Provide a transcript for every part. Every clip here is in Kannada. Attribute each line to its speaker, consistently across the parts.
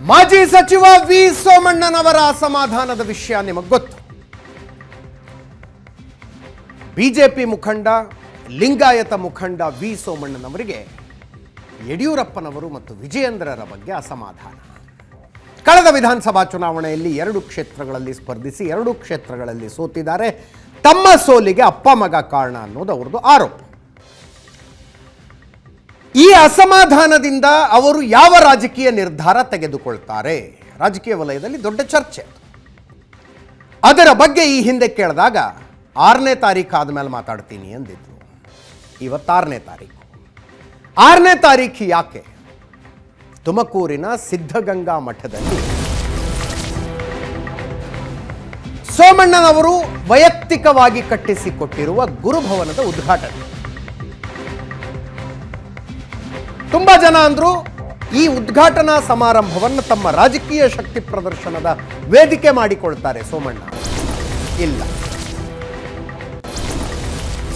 Speaker 1: ಮಾಜಿ ಸಚಿವ ವಿ ಸೋಮಣ್ಣನವರ ಅಸಮಾಧಾನದ ವಿಷಯ ನಿಮಗೆ ಗೊತ್ತು. ಬಿಜೆಪಿ ಮುಖಂಡ, ಲಿಂಗಾಯತ ಮುಖಂಡ ವಿ ಸೋಮಣ್ಣನವರಿಗೆ ಯಡಿಯೂರಪ್ಪನವರು ಮತ್ತು ವಿಜಯೇಂದ್ರರ ಬಗ್ಗೆ ಅಸಮಾಧಾನ. ಕಳೆದ ವಿಧಾನಸಭಾ ಚುನಾವಣೆಯಲ್ಲಿ ಎರಡು ಕ್ಷೇತ್ರಗಳಲ್ಲಿ ಸ್ಪರ್ಧಿಸಿ ಎರಡು ಕ್ಷೇತ್ರಗಳಲ್ಲಿ ಸೋತಿದ್ದಾರೆ. ತಮ್ಮ ಸೋಲಿಗೆ ಅಪ್ಪ ಮಗ ಕಾರಣ ಅನ್ನೋದು ಅವ್ರದ್ದು ಆರೋಪ. ಈ ಅಸಮಾಧಾನದಿಂದ ಅವರು ಯಾವ ರಾಜಕೀಯ ನಿರ್ಧಾರ ತೆಗೆದುಕೊಳ್ತಾರೆ? ರಾಜಕೀಯ ವಲಯದಲ್ಲಿ ದೊಡ್ಡ ಚರ್ಚೆ ಅದರ ಬಗ್ಗೆ ಈ ಹಿಂದೆ ಕೇಳಿದಾಗ ಆರನೇ ತಾರೀಕು ಆದಮೇಲೆ ಮಾತಾಡ್ತೀನಿ ಅಂದಿದ್ರು ಇವತ್ತಾರನೇ ತಾರೀಕು. ಆರನೇ ತಾರೀಕು ಯಾಕೆ? ತುಮಕೂರಿನ ಸಿದ್ಧಗಂಗಾ ಮಠದಲ್ಲಿ ಸೋಮಣ್ಣನವರು ವೈಯಕ್ತಿಕವಾಗಿ ಕಟ್ಟಿಸಿಕೊಟ್ಟಿರುವ ಗುರುಭವನದ ಉದ್ಘಾಟನೆ. ತುಂಬಾ ಜನ ಅಂದ್ರು ಈ ಉದ್ಘಾಟನಾ ಸಮಾರಂಭವನ್ನು ತಮ್ಮ ರಾಜಕೀಯ ಶಕ್ತಿ ಪ್ರದರ್ಶನದ ವೇದಿಕೆ ಮಾಡಿಕೊಳ್ತಾರೆ ಸೋಮಣ್ಣ. ಇಲ್ಲ.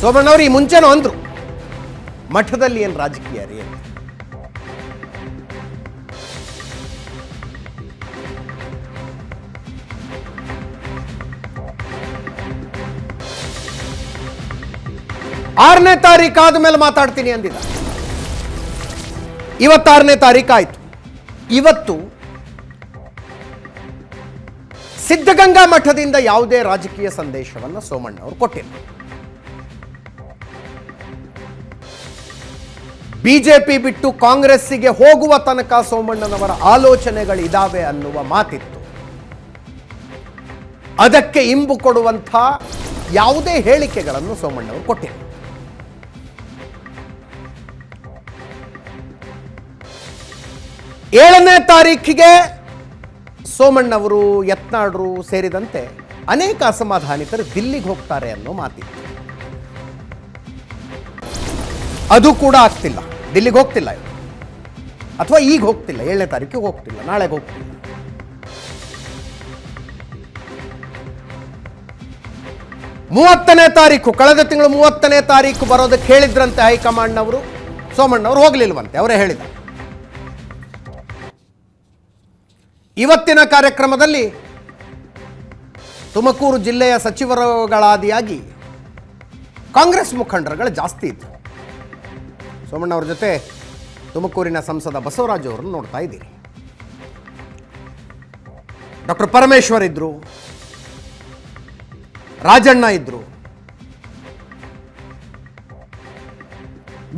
Speaker 1: ಸೋಮಣ್ಣವ್ರು ಈ ಮುಂಚೆನೂ ಅಂದ್ರು. ಮಠದಲ್ಲಿ ಏನು ರಾಜಕೀಯ ರೀ. ಆರನೇ ತಾರೀಕು ಆದ್ಮೇಲೆ ಮಾತಾಡ್ತೀನಿ ಅಂದಿದ್ದ. ಇವತ್ತಾರನೇ ತಾರೀಕಾಯಿತು ಇವತ್ತು ಸಿದ್ಧಗಂಗಾ ಮಠದಿಂದ ಯಾವುದೇ ರಾಜಕೀಯ ಸಂದೇಶವನ್ನು ಸೋಮಣ್ಣ ಅವರು ಕೊಟ್ಟಿಲ್ಲ. ಬಿಜೆಪಿ ಬಿಟ್ಟು ಕಾಂಗ್ರೆಸ್ಸಿಗೆ ಹೋಗುವ ತನಕ ಸೋಮಣ್ಣನವರ ಆಲೋಚನೆಗಳಿದಾವೆ ಅನ್ನುವ ಮಾತಿತ್ತು. ಅದಕ್ಕೆ ಇಂಬು ಕೊಡುವಂಥ ಯಾವುದೇ ಹೇಳಿಕೆಗಳನ್ನು ಸೋಮಣ್ಣವರು ಕೊಟ್ಟಿಲ್ಲ. ಏಳನೇ ತಾರೀಖಿಗೆ ಸೋಮಣ್ಣವರು ಯತ್ನಾಡ್ರು ಸೇರಿದಂತೆ ಅನೇಕ ಅಸಮಾಧಾನಿತರು ದಿಲ್ಲಿಗೆ ಹೋಗ್ತಾರೆ ಅನ್ನೋ ಮಾತಿತ್ತು. ಅದು ಕೂಡ ಆಗ್ತಿಲ್ಲ. ದಿಲ್ಲಿಗೆ ಹೋಗ್ತಿಲ್ಲ ಇವರು. ಅಥವಾ ಈಗ ಹೋಗ್ತಿಲ್ಲ, ಏಳನೇ ತಾರೀಕಿಗೆ ಹೋಗ್ತಿಲ್ಲ, ನಾಳೆಗೆ ಹೋಗ್ತಿಲ್ಲ. ಮೂವತ್ತನೇ ತಾರೀಕು ಕಳೆದ ತಿಂಗಳು ಮೂವತ್ತನೇ ತಾರೀಕು ಬರೋದಕ್ಕೆ ಹೇಳಿದ್ರಂತೆ ಹೈಕಮಾಂಡ್ನವರು. ಸೋಮಣ್ಣವರು ಹೋಗಲಿಲ್ವಂತೆ, ಅವರೇ ಹೇಳಿದ್ದಾರೆ ಇವತ್ತಿನ ಕಾರ್ಯಕ್ರಮದಲ್ಲಿ ತುಮಕೂರು ಜಿಲ್ಲೆಯ ಸಚಿವರುಗಳಾದಿಯಾಗಿ ಕಾಂಗ್ರೆಸ್ ಮುಖಂಡರುಗಳು ಜಾಸ್ತಿ ಇದ್ರು. ಸೋಮಣ್ಣವ್ರ ಜೊತೆ ತುಮಕೂರಿನ ಸಂಸದ ಬಸವರಾಜ್ ಅವರನ್ನು ನೋಡ್ತಾ ಇದ್ದೀರಿ. ಡಾಕ್ಟರ್ ಪರಮೇಶ್ವರ್ ಇದ್ರು, ರಾಜಣ್ಣ ಇದ್ರು.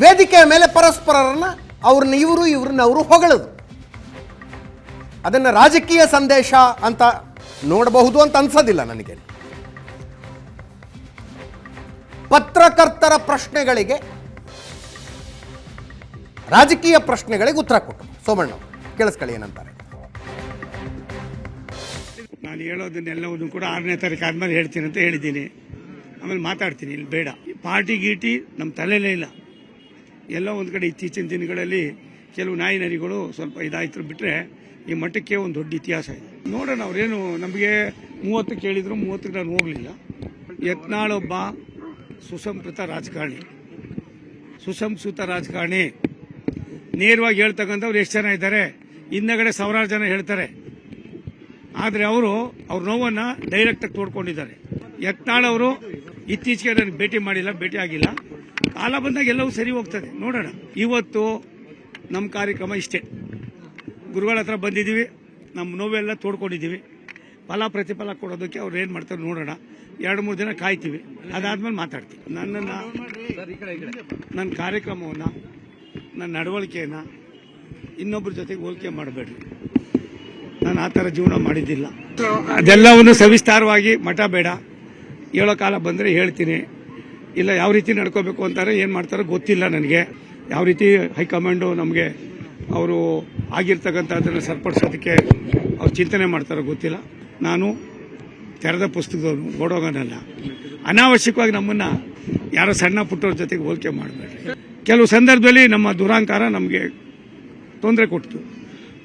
Speaker 1: ವೇದಿಕೆಯ ಮೇಲೆ ಪರಸ್ಪರರನ್ನ ಅವ್ರನ್ನ ಇವರು ಇವ್ರನ್ನ ಅವರು ಹೊಗಳದು. ಅದನ್ನು ರಾಜಕೀಯ ಸಂದೇಶ ಅಂತ ನೋಡಬಹುದು ಅಂತ ಅನ್ಸೋದಿಲ್ಲ ನನಗೆ. ಪತ್ರಕರ್ತರ ಪ್ರಶ್ನೆಗಳಿಗೆ, ರಾಜಕೀಯ ಪ್ರಶ್ನೆಗಳಿಗೆ ಉತ್ತರ ಕೊಟ್ಟು. ಸೋಮಣ್ಣ, ಕೇಳಿಸ್ಕೊಳ್ಳಿ ಏನಂತಾರೆ.
Speaker 2: ನಾನು ಹೇಳೋದನ್ನೆಲ್ಲವನ್ನು ಕೂಡ ಆರನೇ ತಾರೀಕು ಆದ್ಮೇಲೆ ಹೇಳ್ತೀನಿ ಅಂತ ಹೇಳಿದ್ದೀನಿ. ಆಮೇಲೆ ಮಾತಾಡ್ತೀನಿ, ಇಲ್ಲಿ ಬೇಡ. ಪಾರ್ಟಿ ಗೀಟಿ ನಮ್ಮ ತಲೆಯಲ್ಲೇ ಇಲ್ಲ. ಎಲ್ಲ ಒಂದು ಕಡೆ ಇತ್ತೀಚಿನ ದಿನಗಳಲ್ಲಿ ಕೆಲವು ನಾಯಿ ನರಿಗಳು ಸ್ವಲ್ಪ ಇದಾಯ್ತು ಬಿಟ್ಟರೆ ಈ ಮಠಕ್ಕೆ ಒಂದು ದೊಡ್ಡ ಇತಿಹಾಸ ಇದೆ. ನೋಡೋಣ ಅವ್ರೇನು ನಮಗೆ ಮೂವತ್ತು ಕೇಳಿದ್ರು, ಮೂವತ್ತಕ್ಕೆ ನಾನು ಹೋಗಲಿಲ್ಲ. ಯತ್ನಾಳೊಬ್ಬ ಸುಸಂಸ್ಕೃತ ರಾಜಕಾರಣಿ. ಸುಸಂಸ್ಕೃತ ರಾಜಕಾರಣಿ. ನೇರವಾಗಿ ಹೇಳ್ತಕ್ಕಂಥವ್ರು ಎಷ್ಟು ಜನ ಇದ್ದಾರೆ? ಹಿಂದಗಡೆ ಸಾವಿರಾರು ಜನ ಹೇಳ್ತಾರೆ. ಆದರೆ ಅವರು, ಅವ್ರ ನೋವನ್ನು ಡೈರೆಕ್ಟಾಗಿ ತೋಡ್ಕೊಂಡಿದ್ದಾರೆ. ಯತ್ನಾಳವರು ಇತ್ತೀಚೆಗೆ ನನಗೆ ಭೇಟಿ ಮಾಡಿಲ್ಲ, ಭೇಟಿ ಆಗಿಲ್ಲ. ಕಾಲ ಬಂದಾಗ ಎಲ್ಲವೂ ಸರಿ ಹೋಗ್ತದೆ. ನೋಡೋಣ. ಇವತ್ತು ನಮ್ಮ ಕಾರ್ಯಕ್ರಮ ಇಷ್ಟೇ. ಗುರುಗಳ ಹತ್ರ ಬಂದಿದ್ದೀವಿ. ನಮ್ಮ ನೋವೆಲ್ಲ ತೋಡ್ಕೊಂಡಿದ್ದೀವಿ. ಫಲ ಪ್ರತಿಫಲ ಕೊಡೋದಕ್ಕೆ ಅವ್ರು ಏನು ಮಾಡ್ತಾರೆ ನೋಡೋಣ. ಎರಡು, ಮೂರು ದಿನ ಕಾಯ್ತೀವಿ. ಅದಾದ್ಮೇಲೆ ಮಾತಾಡ್ತೀವಿ. ನನ್ನನ್ನು ನನ್ನ ಕಾರ್ಯಕ್ರಮವನ್ನು ನನ್ನ ನಡವಳಿಕೆಯನ್ನು ಇನ್ನೊಬ್ಬರ ಜೊತೆಗೆ ಹೋಲಿಕೆ ಮಾಡಬೇಡ್ರಿ. ನಾನು ಆ ಥರ ಜೀವನ ಮಾಡಿದ್ದಿಲ್ಲ. ಅದೆಲ್ಲವನ್ನು ಸವಿಸ್ತಾರವಾಗಿ, ಮಠ ಬೇಡ. ಹೇಳೋ ಕಾಲ ಬಂದರೆ ಹೇಳ್ತೀನಿ. ಇಲ್ಲ, ಯಾವ ರೀತಿ ನಡ್ಕೋಬೇಕು ಅಂತಾರೆ, ಏನು ಮಾಡ್ತಾರೋ ಗೊತ್ತಿಲ್ಲ ನನಗೆ. ಯಾವ ರೀತಿ ಹೈಕಮಾಂಡು ನಮಗೆ ಅವರು ಆಗಿರ್ತಕ್ಕಂಥದ್ದನ್ನು ಸರಿಪಡಿಸೋದಕ್ಕೆ ಅವ್ರು ಚಿಂತನೆ ಮಾಡ್ತಾರೋ ಗೊತ್ತಿಲ್ಲ. ನಾನು ತೆರೆದ ಪುಸ್ತಕದವನು, ಓಡೋಗೋನಲ್ಲ. ಅನಾವಶ್ಯಕವಾಗಿ ನಮ್ಮನ್ನು ಯಾರೋ ಸಣ್ಣ ಪುಟ್ಟವ್ರ ಜೊತೆಗೆ ಹೋಲಿಕೆ ಮಾಡಬೇಡಿ ಕೆಲವು ಸಂದರ್ಭದಲ್ಲಿ ನಮ್ಮ ದುರಾಂಕಾರ ನಮಗೆ ತೊಂದರೆ ಕೊಡ್ತು.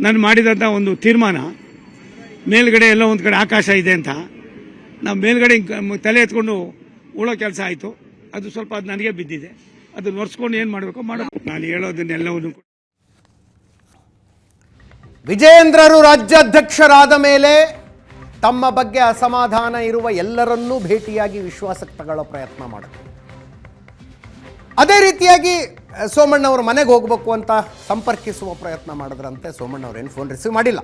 Speaker 2: ನಾನು ಮಾಡಿದಂಥ ಒಂದು ತೀರ್ಮಾನ, ಮೇಲ್ಗಡೆ ಎಲ್ಲ ಒಂದು ಕಡೆ ಆಕಾಶ ಇದೆ ಅಂತ, ನಾವು ಮೇಲ್ಗಡೆ ತಲೆ ಎತ್ಕೊಂಡು ಉಳೋ ಕೆಲಸ ಆಯಿತು. ಅದು ಸ್ವಲ್ಪ ಅದು ನನಗೆ ಬಿದ್ದಿದೆ. ಅದನ್ನ ಒರೆಸ್ಕೊಂಡು ಏನು ಮಾಡಬೇಕು? ಮಾಡೋ ನಾನು ಹೇಳೋದನ್ನೆಲ್ಲವನ್ನು
Speaker 1: ವಿಜಯೇಂದ್ರರು ರಾಜ್ಯಾಧ್ಯಕ್ಷರಾದ ಮೇಲೆ ತಮ್ಮ ಬಗ್ಗೆ ಅಸಮಾಧಾನ ಇರುವ ಎಲ್ಲರನ್ನೂ ಭೇಟಿಯಾಗಿ ವಿಶ್ವಾಸಕ್ಕೆ ತಗೊಳ್ಳೋ ಪ್ರಯತ್ನ ಮಾಡಿದ್ರು ಅದೇ ರೀತಿಯಾಗಿ ಸೋಮಣ್ಣ ಸೋಮಣ್ಣವ್ರ ಮನೆಗೆ ಹೋಗಬೇಕು ಅಂತ ಸಂಪರ್ಕಿಸುವ ಪ್ರಯತ್ನ ಮಾಡಿದ್ರಂತೆ ಸೋಮಣ್ಣವ್ರೇನು ಫೋನ್ ರಿಸೀವ್ ಮಾಡಿಲ್ಲ.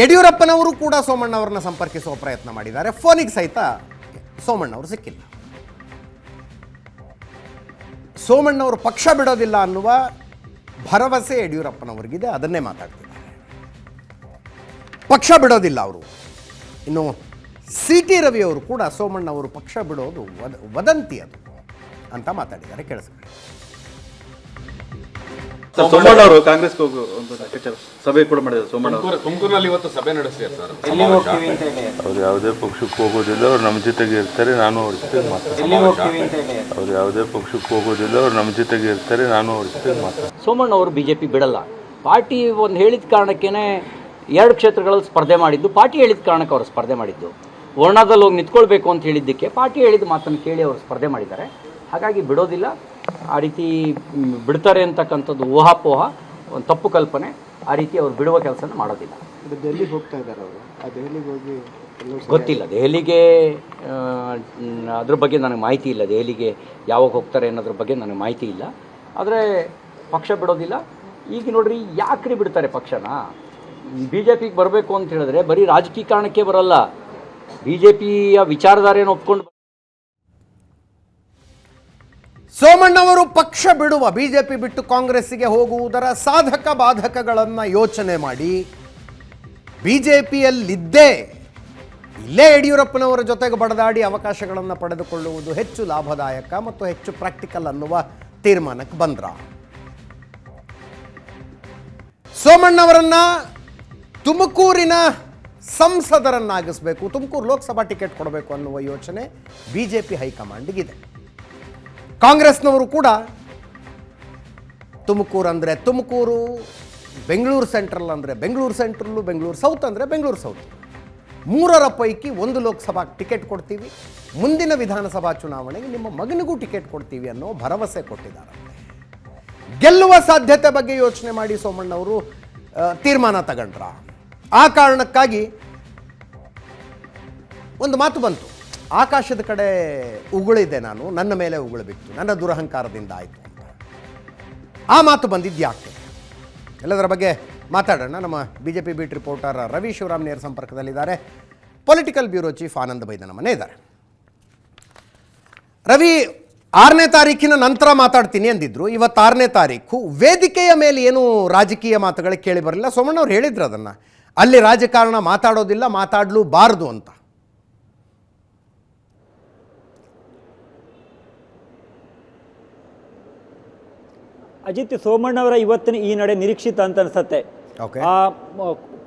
Speaker 1: ಯಡಿಯೂರಪ್ಪನವರು ಕೂಡ ಸೋಮಣ್ಣವ್ರನ್ನ ಸಂಪರ್ಕಿಸುವ ಪ್ರಯತ್ನ ಮಾಡಿದ್ದಾರೆ. ಫೋನಿಗೆ ಸಹಿತ ಸೋಮಣ್ಣವರು ಸಿಕ್ಕಿಲ್ಲ. ಸೋಮಣ್ಣವರು ಪಕ್ಷ ಬಿಡೋದಿಲ್ಲ ಅನ್ನುವ ಭರವಸೆ ಯಡಿಯೂರಪ್ಪನವರಿಗಿದೆ, ಅದನ್ನೇ ಮಾತಾಡ್ತಿದ್ದಾರೆ. ಪಕ್ಷ ಬಿಡೋದಿಲ್ಲ ಅವರು. ಇನ್ನು ಸಿ ಟಿ ರವಿಯವರು ಕೂಡ ಸೋಮಣ್ಣವರು ಪಕ್ಷ ಬಿಡೋದು ವದ, ವದಂತಿ ಅದು ಅಂತ ಮಾತಾಡಿದ್ದಾರೆ, ಕೇಳಿಸ್ಕೊಳ್ಳಿ.
Speaker 3: ಸರ್ ಸೋಮಣ್ಣ ಅವರು ಕಾಂಗ್ರೆಸ್ಗೆ ಹೋಗು ಒಂದು ಸಭೆ ಕೂಡ ಮಾಡಿದ್ರು ಸೋಮಣ್ಣ ಅವರು.
Speaker 4: ತುಮಕೂರು- ತುಮಕೂರಿನಲ್ಲಿ ಇವತ್ತು ಸಭೆ ನಡೆಸಿದ್ದಾರೆ ಸರ್.
Speaker 5: ಅವ್ರು ಯಾವುದೇ ಪಕ್ಷಕ್ಕೆ ಹೋಗೋದಿಲ್ಲ ಅವ್ರು ನಮ್ಮ ಜೊತೆಗೆ ಇರ್ತಾರೆ ನಾನು ಅವ್ರ ಜೊತೆಗೆ ಮಾತಾಡ್ತೀನಿ. ಅವ್ರು ಯಾವುದೇ ಪಕ್ಷಕ್ಕೆ ಹೋಗೋದಿಲ್ಲ ಅವ್ರು ನಮ್ಮ ಜೊತೆಗೆ ಇರ್ತಾರೆ ನಾನು ಅವ್ರ ಜೊತೆಗೆ ಮಾತಾಡ್ತೀನಿ.
Speaker 6: ಸೋಮಣ್ಣ ಅವರು ಬಿಜೆಪಿ ಜೆ ಪಿ ಬಿಡಲ್ಲ. ಪಾರ್ಟಿ ಒಂದು ಹೇಳಿದ ಕಾರಣಕ್ಕೇನೆ ಎರಡು ಕ್ಷೇತ್ರಗಳಲ್ಲಿ ಸ್ಪರ್ಧೆ ಮಾಡಿದ್ದು ಪಾರ್ಟಿ ಹೇಳಿದ ಕಾರಣಕ್ಕೆ ಅವರು ಸ್ಪರ್ಧೆ ಮಾಡಿದ್ದು. ವರ್ಣದಲ್ಲಿ ಹೋಗಿ ನಿಂತ್ಕೊಳ್ಬೇಕು ಅಂತ ಹೇಳಿದ್ದಕ್ಕೆ ಪಾರ್ಟಿ ಹೇಳಿದ ಮಾತನ್ನು ಕೇಳಿ ಅವರು ಸ್ಪರ್ಧೆ ಮಾಡಿದ್ದಾರೆ. ಹಾಗಾಗಿ ಬಿಡೋದಿಲ್ಲ. ಆ ರೀತಿ ಬಿಡ್ತಾರೆ ಅಂತಕ್ಕಂಥದ್ದು ಊಹಾಪೋಹ ಒಂದು ತಪ್ಪು ಕಲ್ಪನೆ ಆ ರೀತಿ ಅವ್ರು ಬಿಡುವ ಕೆಲಸನ ಮಾಡೋದಿಲ್ಲ.
Speaker 7: ದೆಹಲಿಗೆ ಹೋಗ್ತಾ ಇದ್ದಾರೆ ಅವರು. ಆ ದೆಹಲಿಗೆ ಹೋಗಿ
Speaker 6: ಗೊತ್ತಿಲ್ಲ. ದೆಹಲಿಗೆ ಅದ್ರ ಬಗ್ಗೆ ನನಗೆ ಮಾಹಿತಿ ಇಲ್ಲ. ದೆಹಲಿಗೆ ಯಾವಾಗ ಹೋಗ್ತಾರೆ ಅನ್ನೋದ್ರ ಬಗ್ಗೆ ನನಗೆ ಮಾಹಿತಿ ಇಲ್ಲ. ಆದರೆ ಪಕ್ಷ ಬಿಡೋದಿಲ್ಲ. ಈಗ ನೋಡ್ರಿ ಯಾಕ್ರಿ ಬಿಡ್ತಾರೆ ಪಕ್ಷನ? ಬಿ ಜೆ ಪಿಗೆ ಬರಬೇಕು ಅಂತ ಹೇಳಿದ್ರೆ ಬರೀ ರಾಜಕೀಯ ಕಾರಣಕ್ಕೆ ಬರಲ್ಲ. ಬಿ ಜೆ ಪಿಯ ವಿಚಾರಧಾರೆಯನ್ನು ಒಪ್ಕೊಂಡು
Speaker 1: ಸೋಮಣ್ಣವರು ಪಕ್ಷ ಬಿಡುವ ಬಿಜೆಪಿ ಬಿಟ್ಟು ಕಾಂಗ್ರೆಸ್ಸಿಗೆ ಹೋಗುವುದರ ಸಾಧಕ ಬಾಧಕಗಳನ್ನು ಯೋಚನೆ ಮಾಡಿ ಬಿಜೆಪಿಯಲ್ಲಿದ್ದೇ ಇಲ್ಲೇ ಯಡಿಯೂರಪ್ಪನವರ ಜೊತೆಗೆ ಬಡದಾಡಿ ಅವಕಾಶಗಳನ್ನು ಪಡೆದುಕೊಳ್ಳುವುದು ಹೆಚ್ಚು ಲಾಭದಾಯಕ ಮತ್ತು ಹೆಚ್ಚು ಪ್ರಾಕ್ಟಿಕಲ್ ಅನ್ನುವ ತೀರ್ಮಾನಕ್ಕೆ ಬಂದ್ರ. ಸೋಮಣ್ಣವರನ್ನ ತುಮಕೂರಿನ ಸಂಸದರನ್ನಾಗಿಸಬೇಕು, ತುಮಕೂರು ಲೋಕಸಭಾ ಟಿಕೆಟ್ ಕೊಡಬೇಕು ಅನ್ನುವ ಯೋಚನೆ ಬಿಜೆಪಿ ಹೈಕಮಾಂಡ್ಗಿದೆ. ಕಾಂಗ್ರೆಸ್ನವರು ಕೂಡ ತುಮಕೂರು ಅಂದರೆ ತುಮಕೂರು, ಬೆಂಗಳೂರು ಸೆಂಟ್ರಲ್ ಅಂದರೆ ಬೆಂಗಳೂರು ಸೆಂಟ್ರಲ್ಲು ಬೆಂಗಳೂರು ಸೌತ್ ಅಂದರೆ ಬೆಂಗಳೂರು ಸೌತ್ ಮೂರರ ಪೈಕಿ ಒಂದು ಲೋಕಸಭಾ ಟಿಕೆಟ್ ಕೊಡ್ತೀವಿ. ಮುಂದಿನ ವಿಧಾನಸಭಾ ಚುನಾವಣೆಗೆ ನಿಮ್ಮ ಮಗನಿಗೂ ಟಿಕೆಟ್ ಕೊಡ್ತೀವಿ ಅನ್ನೋ ಭರವಸೆ ಕೊಟ್ಟಿದ್ದಾರೆ. ಗೆಲ್ಲುವ ಸಾಧ್ಯತೆ ಬಗ್ಗೆ ಯೋಚನೆ ಮಾಡಿ ಸೋಮಣ್ಣವರು ತೀರ್ಮಾನ ತಗೊಂಡ್ರ? ಆ ಕಾರಣಕ್ಕಾಗಿ ಒಂದು ಮಾತು ಬಂತು. ಆಕಾಶದ ಕಡೆ ಉಗುಳಿದೆ ನಾನು, ನನ್ನ ಮೇಲೆ ಉಗುಳು ಬಿತ್ತು. ನನ್ನ ದುರಹಂಕಾರದಿಂದ ಆಯಿತು ಅಂತ. ಆ ಮಾತು ಬಂದಿದ್ದು ಯಾಕೆ? ಎಲ್ಲದರ ಬಗ್ಗೆ ಮಾತಾಡೋಣ. ನಮ್ಮ B J P beat reporter Ravi Shivaram ನೇರ ಸಂಪರ್ಕದಲ್ಲಿದ್ದಾರೆ. ಪೊಲಿಟಿಕಲ್ ಬ್ಯೂರೋ ಚೀಫ್ ಆನಂದ ಬೈದ ನಮ್ಮನೆ ಇದ್ದಾರೆ. ರವಿ, ಆರನೇ ತಾರೀಕಿನ ನಂತರ ಮಾತಾಡ್ತೀನಿ ಅಂದಿದ್ರು. ಇವತ್ತು ಆರನೇ ತಾರೀಕು, ವೇದಿಕೆಯ ಮೇಲೆ ಏನು ರಾಜಕೀಯ ಮಾತುಗಳು ಕೇಳಿ ಬರಲಿಲ್ಲ? ಸೋಮಣ್ಣವ್ರು ಹೇಳಿದ್ರು ಅದನ್ನು. ಅಲ್ಲಿ ರಾಜಕಾರಣ ಮಾತಾಡೋದಿಲ್ಲ, ಮಾತಾಡಲೂಬಾರದು ಅಂತ.
Speaker 8: ಅಜಿತ್ ಸೋಮಣ್ಣವರ ಇವತ್ತಿನ ಈ ನಡೆ ನಿರೀಕ್ಷಿತ ಅಂತ ಅನಿಸುತ್ತೆ. ಆ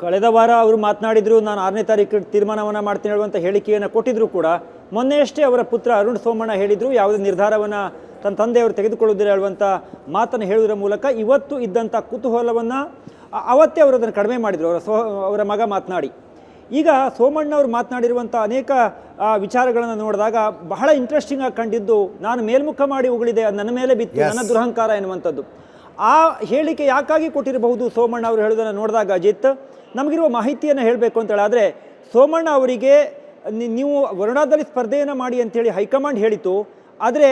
Speaker 8: ಕಳೆದ ವಾರ ಅವರು ಮಾತನಾಡಿದ್ರು ನಾನು ಆರನೇ ತಾರೀಕು ತೀರ್ಮಾನವನ್ನು ಮಾಡ್ತೀನಿ ಹೇಳುವಂಥ ಹೇಳಿಕೆಯನ್ನು ಕೊಟ್ಟಿದ್ರು ಕೂಡ ಮೊನ್ನೆಯಷ್ಟೇ ಅವರ ಪುತ್ರ ಅರುಣ್ ಸೋಮಣ್ಣ ಹೇಳಿದರು ಯಾವುದೇ ನಿರ್ಧಾರವನ್ನು ತನ್ನ ತಂದೆಯವರು ತೆಗೆದುಕೊಳ್ಳುವುದಿಲ್ಲ ಹೇಳುವಂಥ ಮಾತನ್ನು ಹೇಳುವುದರ ಮೂಲಕ ಇವತ್ತು ಇದ್ದಂಥ ಕುತೂಹಲವನ್ನು ಅವತ್ತೇ ಅವರು ಅದನ್ನು ಕಡಿಮೆ ಮಾಡಿದರು ಅವರ ಸೋ ಅವರ ಮಗ ಮಾತನಾಡಿ. ಈಗ ಸೋಮಣ್ಣ ಅವರು ಮಾತನಾಡಿರುವಂಥ ಅನೇಕ ವಿಚಾರಗಳನ್ನು ನೋಡಿದಾಗ ಬಹಳ ಇಂಟ್ರೆಸ್ಟಿಂಗ್ ಆಗಿ ಕಂಡಿದ್ದು ನಾನು ಮೇಲ್ಮುಖ ಮಾಡಿ ಉಗುಳಿದೆ ನನ್ನ ಮೇಲೆ ಬಿತ್ತು ನನ್ನ ದುರಹಂಕಾರ ಎನ್ನುವಂಥದ್ದು. ಆ ಹೇಳಿಕೆ ಯಾಕಾಗಿ ಕೊಟ್ಟಿರಬಹುದು ಸೋಮಣ್ಣ ಅವರು ಹೇಳೋದನ್ನು ನೋಡಿದಾಗ ಅಜಿತ್ ನಮಗಿರುವ ಮಾಹಿತಿಯನ್ನು ಹೇಳಬೇಕು ಅಂತ ಆದರೆ ಸೋಮಣ್ಣ ಅವರಿಗೆ ನೀವು ವರುಣಾದಲ್ಲಿ ಸ್ಪರ್ಧೆಯನ್ನು ಮಾಡಿ ಅಂತೇಳಿ ಹೈಕಮಾಂಡ್ ಹೇಳಿತು ಆದರೆ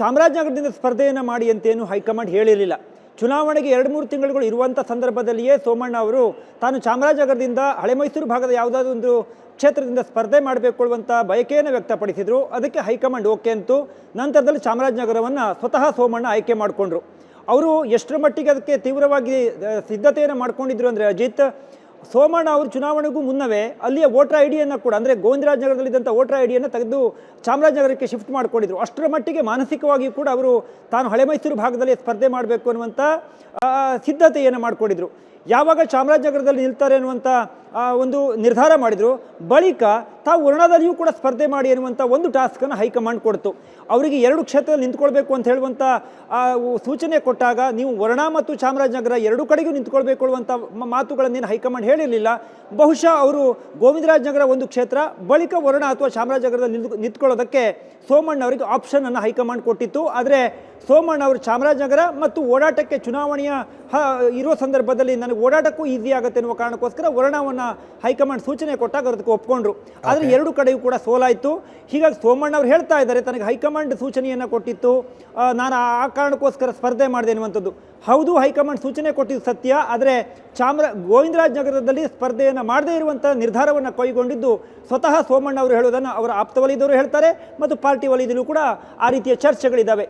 Speaker 8: ಚಾಮರಾಜನಗರದಿಂದ ಸ್ಪರ್ಧೆಯನ್ನು ಮಾಡಿ ಅಂತೇನು ಹೈಕಮಾಂಡ್ ಹೇಳಿರಲಿಲ್ಲ. ಚುನಾವಣೆಗೆ ಎರಡು ಮೂರು ತಿಂಗಳುಗಳು ಇರುವಂಥ ಸಂದರ್ಭದಲ್ಲಿಯೇ ಸೋಮಣ್ಣ ಅವರು ತಾನು ಚಾಮರಾಜನಗರದಿಂದ ಹಳೆ ಮೈಸೂರು ಭಾಗದ ಯಾವುದಾದ್ರೂ ಒಂದು ಕ್ಷೇತ್ರದಿಂದ ಸ್ಪರ್ಧೆ ಮಾಡಬೇಕು ಅನ್ನುವಂಥ ಬಯಕೆಯನ್ನು ವ್ಯಕ್ತಪಡಿಸಿದರು. ಅದಕ್ಕೆ ಹೈಕಮಾಂಡ್ ಓಕೆ ಅಂತು. ನಂತರದಲ್ಲಿ ಚಾಮರಾಜನಗರವನ್ನು ಸ್ವತಃ ಸೋಮಣ್ಣ ಆಯ್ಕೆ ಮಾಡಿಕೊಂಡ್ರು. ಅವರು ಎಷ್ಟರ ಮಟ್ಟಿಗೆ ಅದಕ್ಕೆ ತೀವ್ರವಾಗಿ ಸಿದ್ಧತೆಯನ್ನು ಮಾಡ್ಕೊಂಡಿದ್ರು ಅಂದರೆ ಅಜಿತ್ ಸೋಮಣ್ಣ ಅವರು ಚುನಾವಣೆಗೂ ಮುನ್ನವೇ ಅಲ್ಲಿಯ ವೋಟರ್ ಐ ಡಿಯನ್ನು ಕೂಡ, ಅಂದರೆ ಗೋವಿಂದರಾಜನಗರದಲ್ಲಿದ್ದಂಥ ವೋಟರ್ ಐ ಡಿಯನ್ನು ತೆಗೆದು ಚಾಮರಾಜನಗರಕ್ಕೆ ಶಿಫ್ಟ್ ಮಾಡಿಕೊಂಡಿದ್ರು. ಅಷ್ಟರ ಮಟ್ಟಿಗೆ ಮಾನಸಿಕವಾಗಿಯೂ ಕೂಡ ಅವರು ತಾನು ಹಳೆ ಮೈಸೂರು ಭಾಗದಲ್ಲಿ ಸ್ಪರ್ಧೆ ಮಾಡಬೇಕು ಅನ್ನುವಂಥ ಸಿದ್ಧತೆಯನ್ನು ಮಾಡಿಕೊಂಡಿದ್ರು. ಯಾವಾಗ ಚಾಮರಾಜನಗರದಲ್ಲಿ ನಿಲ್ತಾರೆ ಅನ್ನುವಂಥ ಒಂದು ನಿರ್ಧಾರ ಮಾಡಿದರು. ಬಳಿಕ ತಾವು ವರ್ಣದಲ್ಲಿಯೂ ಕೂಡ ಸ್ಪರ್ಧೆ ಮಾಡಿ ಅನ್ನುವಂಥ ಒಂದು ಟಾಸ್ಕನ್ನು ಹೈಕಮಾಂಡ್ ಕೊಡ್ತು. ಅವರಿಗೆ ಎರಡು ಕ್ಷೇತ್ರದಲ್ಲಿ ನಿಂತ್ಕೊಳ್ಬೇಕು ಅಂತ ಹೇಳುವಂಥ ಸೂಚನೆ ಕೊಟ್ಟಾಗ ನೀವು ವರ್ಣ ಮತ್ತು ಚಾಮರಾಜನಗರ ಎರಡು ಕಡೆಗೂ ನಿಂತ್ಕೊಳ್ಬೇಕು ಅನ್ನುವಂಥ ಮಾತುಗಳನ್ನೇನು ಹೈಕಮಾಂಡ್ ಹೇಳಿರಲಿಲ್ಲ. ಬಹುಶಃ ಅವರು ಗೋವಿಂದರಾಜನಗರ ಒಂದು ಕ್ಷೇತ್ರ, ಬಳಿಕ ವರ್ಣ ಅಥವಾ ಚಾಮರಾಜನಗರದಲ್ಲಿ ನಿಂತು ನಿಂತ್ಕೊಳ್ಳೋದಕ್ಕೆ ಸೋಮಣ್ಣ ಅವರಿಗೆ ಆಪ್ಷನ್ ಅನ್ನು ಹೈಕಮಾಂಡ್ ಕೊಟ್ಟಿತ್ತು. ಆದರೆ ಸೋಮಣ್ಣ ಅವರು ಚಾಮರಾಜನಗರ ಮತ್ತು ಓಡಾಟಕ್ಕೆ ಚುನಾವಣೆಯ ಇರೋ ಸಂದರ್ಭದಲ್ಲಿ ನನಗೆ ಓಡಾಟಕ್ಕೂ ಈಸಿ ಆಗುತ್ತೆ ಅನ್ನುವ ಕಾರಣಕ್ಕೋಸ್ಕರ ವರ್ಣವನ್ನು ಹೈಕಮಾಂಡ್ ಸೂಚನೆ ಕೊಟ್ಟಾಗ ಅದಕ್ಕೆ ಒಪ್ಕೊಂಡ್ರು. ಆದರೆ ಎರಡು ಕಡೆಯೂ ಕೂಡ ಸೋಲಾಯಿತು. ಹೀಗಾಗಿ ಸೋಮಣ್ಣ ಅವರು ಹೇಳ್ತಾ ಇದ್ದಾರೆ ತನಗೆ ಹೈಕಮಾಂಡ್ ಸೂಚನೆಯನ್ನು ಕೊಟ್ಟಿತ್ತು. ನಾನು ಆ ಕಾರಣಕ್ಕೋಸ್ಕರ ಸ್ಪರ್ಧೆ ಮಾಡಿದೆ ಅನ್ನುವಂಥದ್ದು. ಹೌದು ಹೈಕಮಾಂಡ್ ಸೂಚನೆ ಕೊಟ್ಟಿದ್ದು ಸತ್ಯ ಆದರೆ ಚಾಮರ ಗೋವಿಂದರಾಜನಗರದಲ್ಲಿ ಸ್ಪರ್ಧೆಯನ್ನು ಮಾಡದೇ ಇರುವಂಥ ನಿರ್ಧಾರವನ್ನು ಕೈಗೊಂಡಿದ್ದು ಸ್ವತಃ ಸೋಮಣ್ಣ ಅವರು ಹೇಳೋದನ್ನು ಅವರ ಆಪ್ತ ವಲಯದವರು ಹೇಳ್ತಾರೆ ಮತ್ತು ಪಾರ್ಟಿ ವಲಯದಲ್ಲೂ ಕೂಡ ಆ ರೀತಿಯ ಚರ್ಚೆಗಳಿದ್ದಾವೆ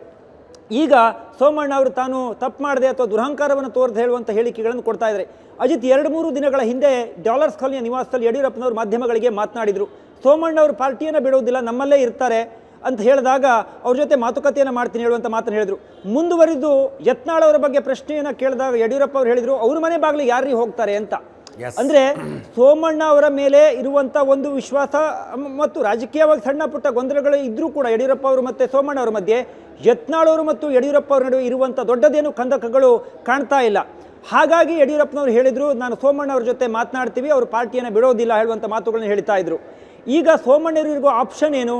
Speaker 8: ಈಗ ಸೋಮಣ್ಣ ಅವರು ತಾನು ತಪ್ಪು ಮಾಡದೆ ಅಥವಾ ದುರಹಂಕಾರವನ್ನು ತೋರದೆ ಹೇಳುವಂಥ ಹೇಳಿಕೆಗಳನ್ನು ಕೊಡ್ತಾ ಇದ್ದಾರೆ. ಅಜಿತ್ ಎರಡು ಮೂರು ದಿನಗಳ ಹಿಂದೆ ಡಾಲರ್ಸ್ ಕಾಲನಿಯ ನಿವಾಸದಲ್ಲಿ ಯಡಿಯೂರಪ್ಪನವರು ಮಾಧ್ಯಮಗಳಿಗೆ ಮಾತನಾಡಿದರು. ಸೋಮಣ್ಣ ಅವರು ಪಾರ್ಟಿಯನ್ನು ಬಿಡುವುದಿಲ್ಲ, ನಮ್ಮಲ್ಲೇ ಇರ್ತಾರೆ ಅಂತ ಹೇಳಿದಾಗ ಅವ್ರ ಜೊತೆ ಮಾತುಕತೆಯನ್ನು ಮಾಡ್ತೀನಿ ಹೇಳುವಂಥ ಮಾತನ್ನು ಹೇಳಿದರು. ಮುಂದುವರಿದು ಯತ್ನಾಳ್ ಅವರ ಬಗ್ಗೆ ಪ್ರಶ್ನೆಯನ್ನು ಕೇಳಿದಾಗ ಯಡಿಯೂರಪ್ಪ ಅವರು ಹೇಳಿದರು, ಅವ್ರ ಮನೆ ಬಾಗಿಲು ಯಾರಿಗೆ ಹೋಗ್ತಾರೆ? ಅಂತ. ಅಂದ್ರೆ ಸೋಮಣ್ಣ ಅವರ ಮೇಲೆ ಇರುವಂತ ಒಂದು ವಿಶ್ವಾಸ, ಮತ್ತು ರಾಜಕೀಯವಾಗಿ ಸಣ್ಣ ಪುಟ್ಟ ಗೊಂದಲಗಳು ಇದ್ರೂ ಕೂಡ ಯಡಿಯೂರಪ್ಪ ಅವರು ಮತ್ತೆ ಸೋಮಣ್ಣ ಅವರ ಮಧ್ಯೆ ಯತ್ನಾಳವರು ಮತ್ತು ಯಡಿಯೂರಪ್ಪ ಅವರ ನಡುವೆ ಇರುವಂತ ದೊಡ್ಡದೇನು ಕಂದಕಗಳು ಕಾಣ್ತಾ ಇಲ್ಲ. ಹಾಗಾಗಿ ಯಡಿಯೂರಪ್ಪನವರು ಹೇಳಿದ್ರು, ನಾನು ಸೋಮಣ್ಣ ಅವ್ರ ಜೊತೆ ಮಾತನಾಡ್ತೀವಿ, ಅವರು ಪಾರ್ಟಿಯನ್ನು ಬಿಡೋದಿಲ್ಲ ಹೇಳುವಂಥ ಮಾತುಗಳನ್ನ ಹೇಳ್ತಾ ಇದ್ರು. ಈಗ ಸೋಮಣ್ಣರಿಗೂ ಆಪ್ಷನ್ ಏನು?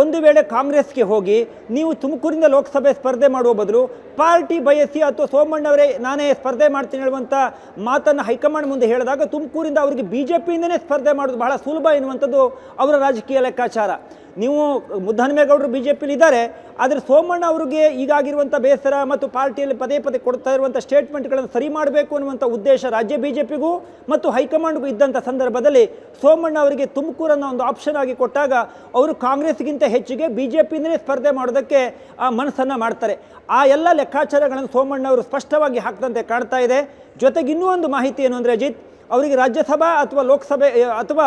Speaker 8: ಒಂದು ವೇಳೆ ಕಾಂಗ್ರೆಸ್ಗೆ ಹೋಗಿ, ನೀವು ತುಮಕೂರಿಂದ ಲೋಕಸಭೆ ಸ್ಪರ್ಧೆ ಮಾಡುವ ಬದಲು ಪಾರ್ಟಿ ಬಯಸಿ ಅಥವಾ ಸೋಮಣ್ಣವರೇ ನಾನೇ ಸ್ಪರ್ಧೆ ಮಾಡ್ತೀನಿ ಹೇಳುವಂಥ ಮಾತನ್ನು ಹೈಕಮಾಂಡ್ ಮುಂದೆ ಹೇಳಿದಾಗ ತುಮಕೂರಿಂದ ಅವರಿಗೆ ಬಿ ಜೆ ಪಿಯಿಂದನೇ ಸ್ಪರ್ಧೆ ಮಾಡೋದು ಬಹಳ ಸುಲಭ ಎನ್ನುವಂಥದ್ದು ಅವರ ರಾಜಕೀಯ ಲೆಕ್ಕಾಚಾರ. ನೀವು ಮುದ್ದಹನುಮೇಗೌಡರು ಬಿ ಜೆ ಪಿಲಿ ಇದ್ದಾರೆ, ಆದರೆ ಸೋಮಣ್ಣ ಅವರಿಗೆ ಈಗಾಗಿರುವಂಥ ಬೇಸರ ಮತ್ತು ಪಾರ್ಟಿಯಲ್ಲಿ ಪದೇ ಪದೇ ಕೊಡ್ತಾ ಇರುವಂಥ ಸ್ಟೇಟ್ಮೆಂಟ್ಗಳನ್ನು ಸರಿ ಮಾಡಬೇಕು ಅನ್ನುವಂಥ ಉದ್ದೇಶ ರಾಜ್ಯ ಬಿ ಜೆ ಪಿಗೂ ಮತ್ತು ಹೈಕಮಾಂಡ್ಗೂ ಇದ್ದಂಥ ಸಂದರ್ಭದಲ್ಲಿ ಸೋಮಣ್ಣ ಅವರಿಗೆ ತುಮಕೂರನ್ನು ಒಂದು ಆಪ್ಷನ್ ಆಗಿ ಕೊಟ್ಟಾಗ ಅವರು ಕಾಂಗ್ರೆಸ್ಗಿಂತ ಹೆಚ್ಚಿಗೆ ಬಿ ಜೆ ಪಿಯಿಂದಲೇ ಸ್ಪರ್ಧೆ ಮಾಡೋದಕ್ಕೆ ಆ ಮನಸ್ಸನ್ನು ಮಾಡ್ತಾರೆ. ಆ ಎಲ್ಲ ಲೆಕ್ಕಾಚಾರಗಳನ್ನು ಸೋಮಣ್ಣ ಅವರು ಸ್ಪಷ್ಟವಾಗಿ ಹಾಕ್ತಂತೆ ಕಾಣ್ತಾ ಇದೆ. ಜೊತೆಗೆ ಇನ್ನೂ ಒಂದು ಮಾಹಿತಿ ಏನು ಅಂದರೆ ಅಜಿತ್ ಅವರಿಗೆ ರಾಜ್ಯಸಭಾ ಅಥವಾ ಲೋಕಸಭೆ ಅಥವಾ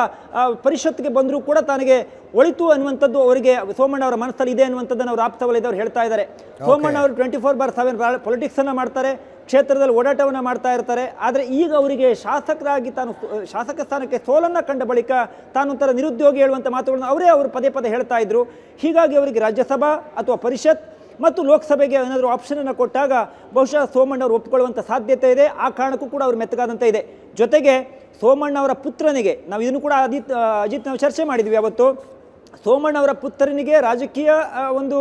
Speaker 8: ಪರಿಷತ್ಗೆ ಬಂದರೂ ಕೂಡ ತನಗೆ ಒಳಿತು ಅನ್ನುವಂಥದ್ದು ಅವರಿಗೆ ಸೋಮಣ್ಣ ಅವರ ಮನಸ್ಸಲ್ಲಿ ಇದೆ ಅನ್ನುವಂಥದ್ದನ್ನು ಅವರು ಆಪ್ತ ವಲಯದವರು ಹೇಳ್ತಾ ಇದ್ದಾರೆ. ಸೋಮಣ್ಣ ಅವರು ಟ್ವೆಂಟಿ ಫೋರ್ ಬಾರ್ ಸೆವೆನ್ ಪೊಲಿಟಿಕ್ಸನ್ನು ಮಾಡ್ತಾರೆ ಕ್ಷೇತ್ರದಲ್ಲಿ ಓಡಾಟವನ್ನು ಮಾಡ್ತಾ ಇರ್ತಾರೆ. ಆದರೆ ಈಗ ಅವರಿಗೆ ಶಾಸಕರಾಗಿ ತಾನು ಶಾಸಕ ಸ್ಥಾನಕ್ಕೆ ಸೋಲನ್ನು ಕಂಡ ಬಳಿಕ ತಾನು ಒಂಥರ ನಿರುದ್ಯೋಗಿ ಹೇಳುವಂಥ ಮಾತುಗಳನ್ನು ಅವರೇ ಅವರು ಪದೇ ಪದೇ ಹೇಳ್ತಾ ಇದ್ರು. ಹೀಗಾಗಿ ಅವರಿಗೆ ರಾಜ್ಯಸಭಾ ಅಥವಾ ಪರಿಷತ್ ಮತ್ತು ಲೋಕಸಭೆಗೆ ಏನಾದರೂ ಆಪ್ಷನನ್ನು ಕೊಟ್ಟಾಗ ಬಹುಶಃ ಸೋಮಣ್ಣ ಅವರು ಒಪ್ಪಿಕೊಳ್ಳುವಂಥ ಸಾಧ್ಯತೆ ಇದೆ. ಆ ಕಾರಣಕ್ಕೂ ಕೂಡ ಅವರು ಮೆತ್ತಗಾದಂತೆ ಇದೆ. ಜೊತೆಗೆ ಸೋಮಣ್ಣ ಅವರ ಪುತ್ರನಿಗೆ, ನಾವು ಇದನ್ನು ಕೂಡ ಅಜಿತ್ ಅಜಿತ್ ನಾವು ಚರ್ಚೆ ಮಾಡಿದ್ವಿ ಅವತ್ತು. ಸೋಮಣ್ಣ ಅವರ ಪುತ್ರನಿಗೆ ರಾಜಕೀಯ ಒಂದು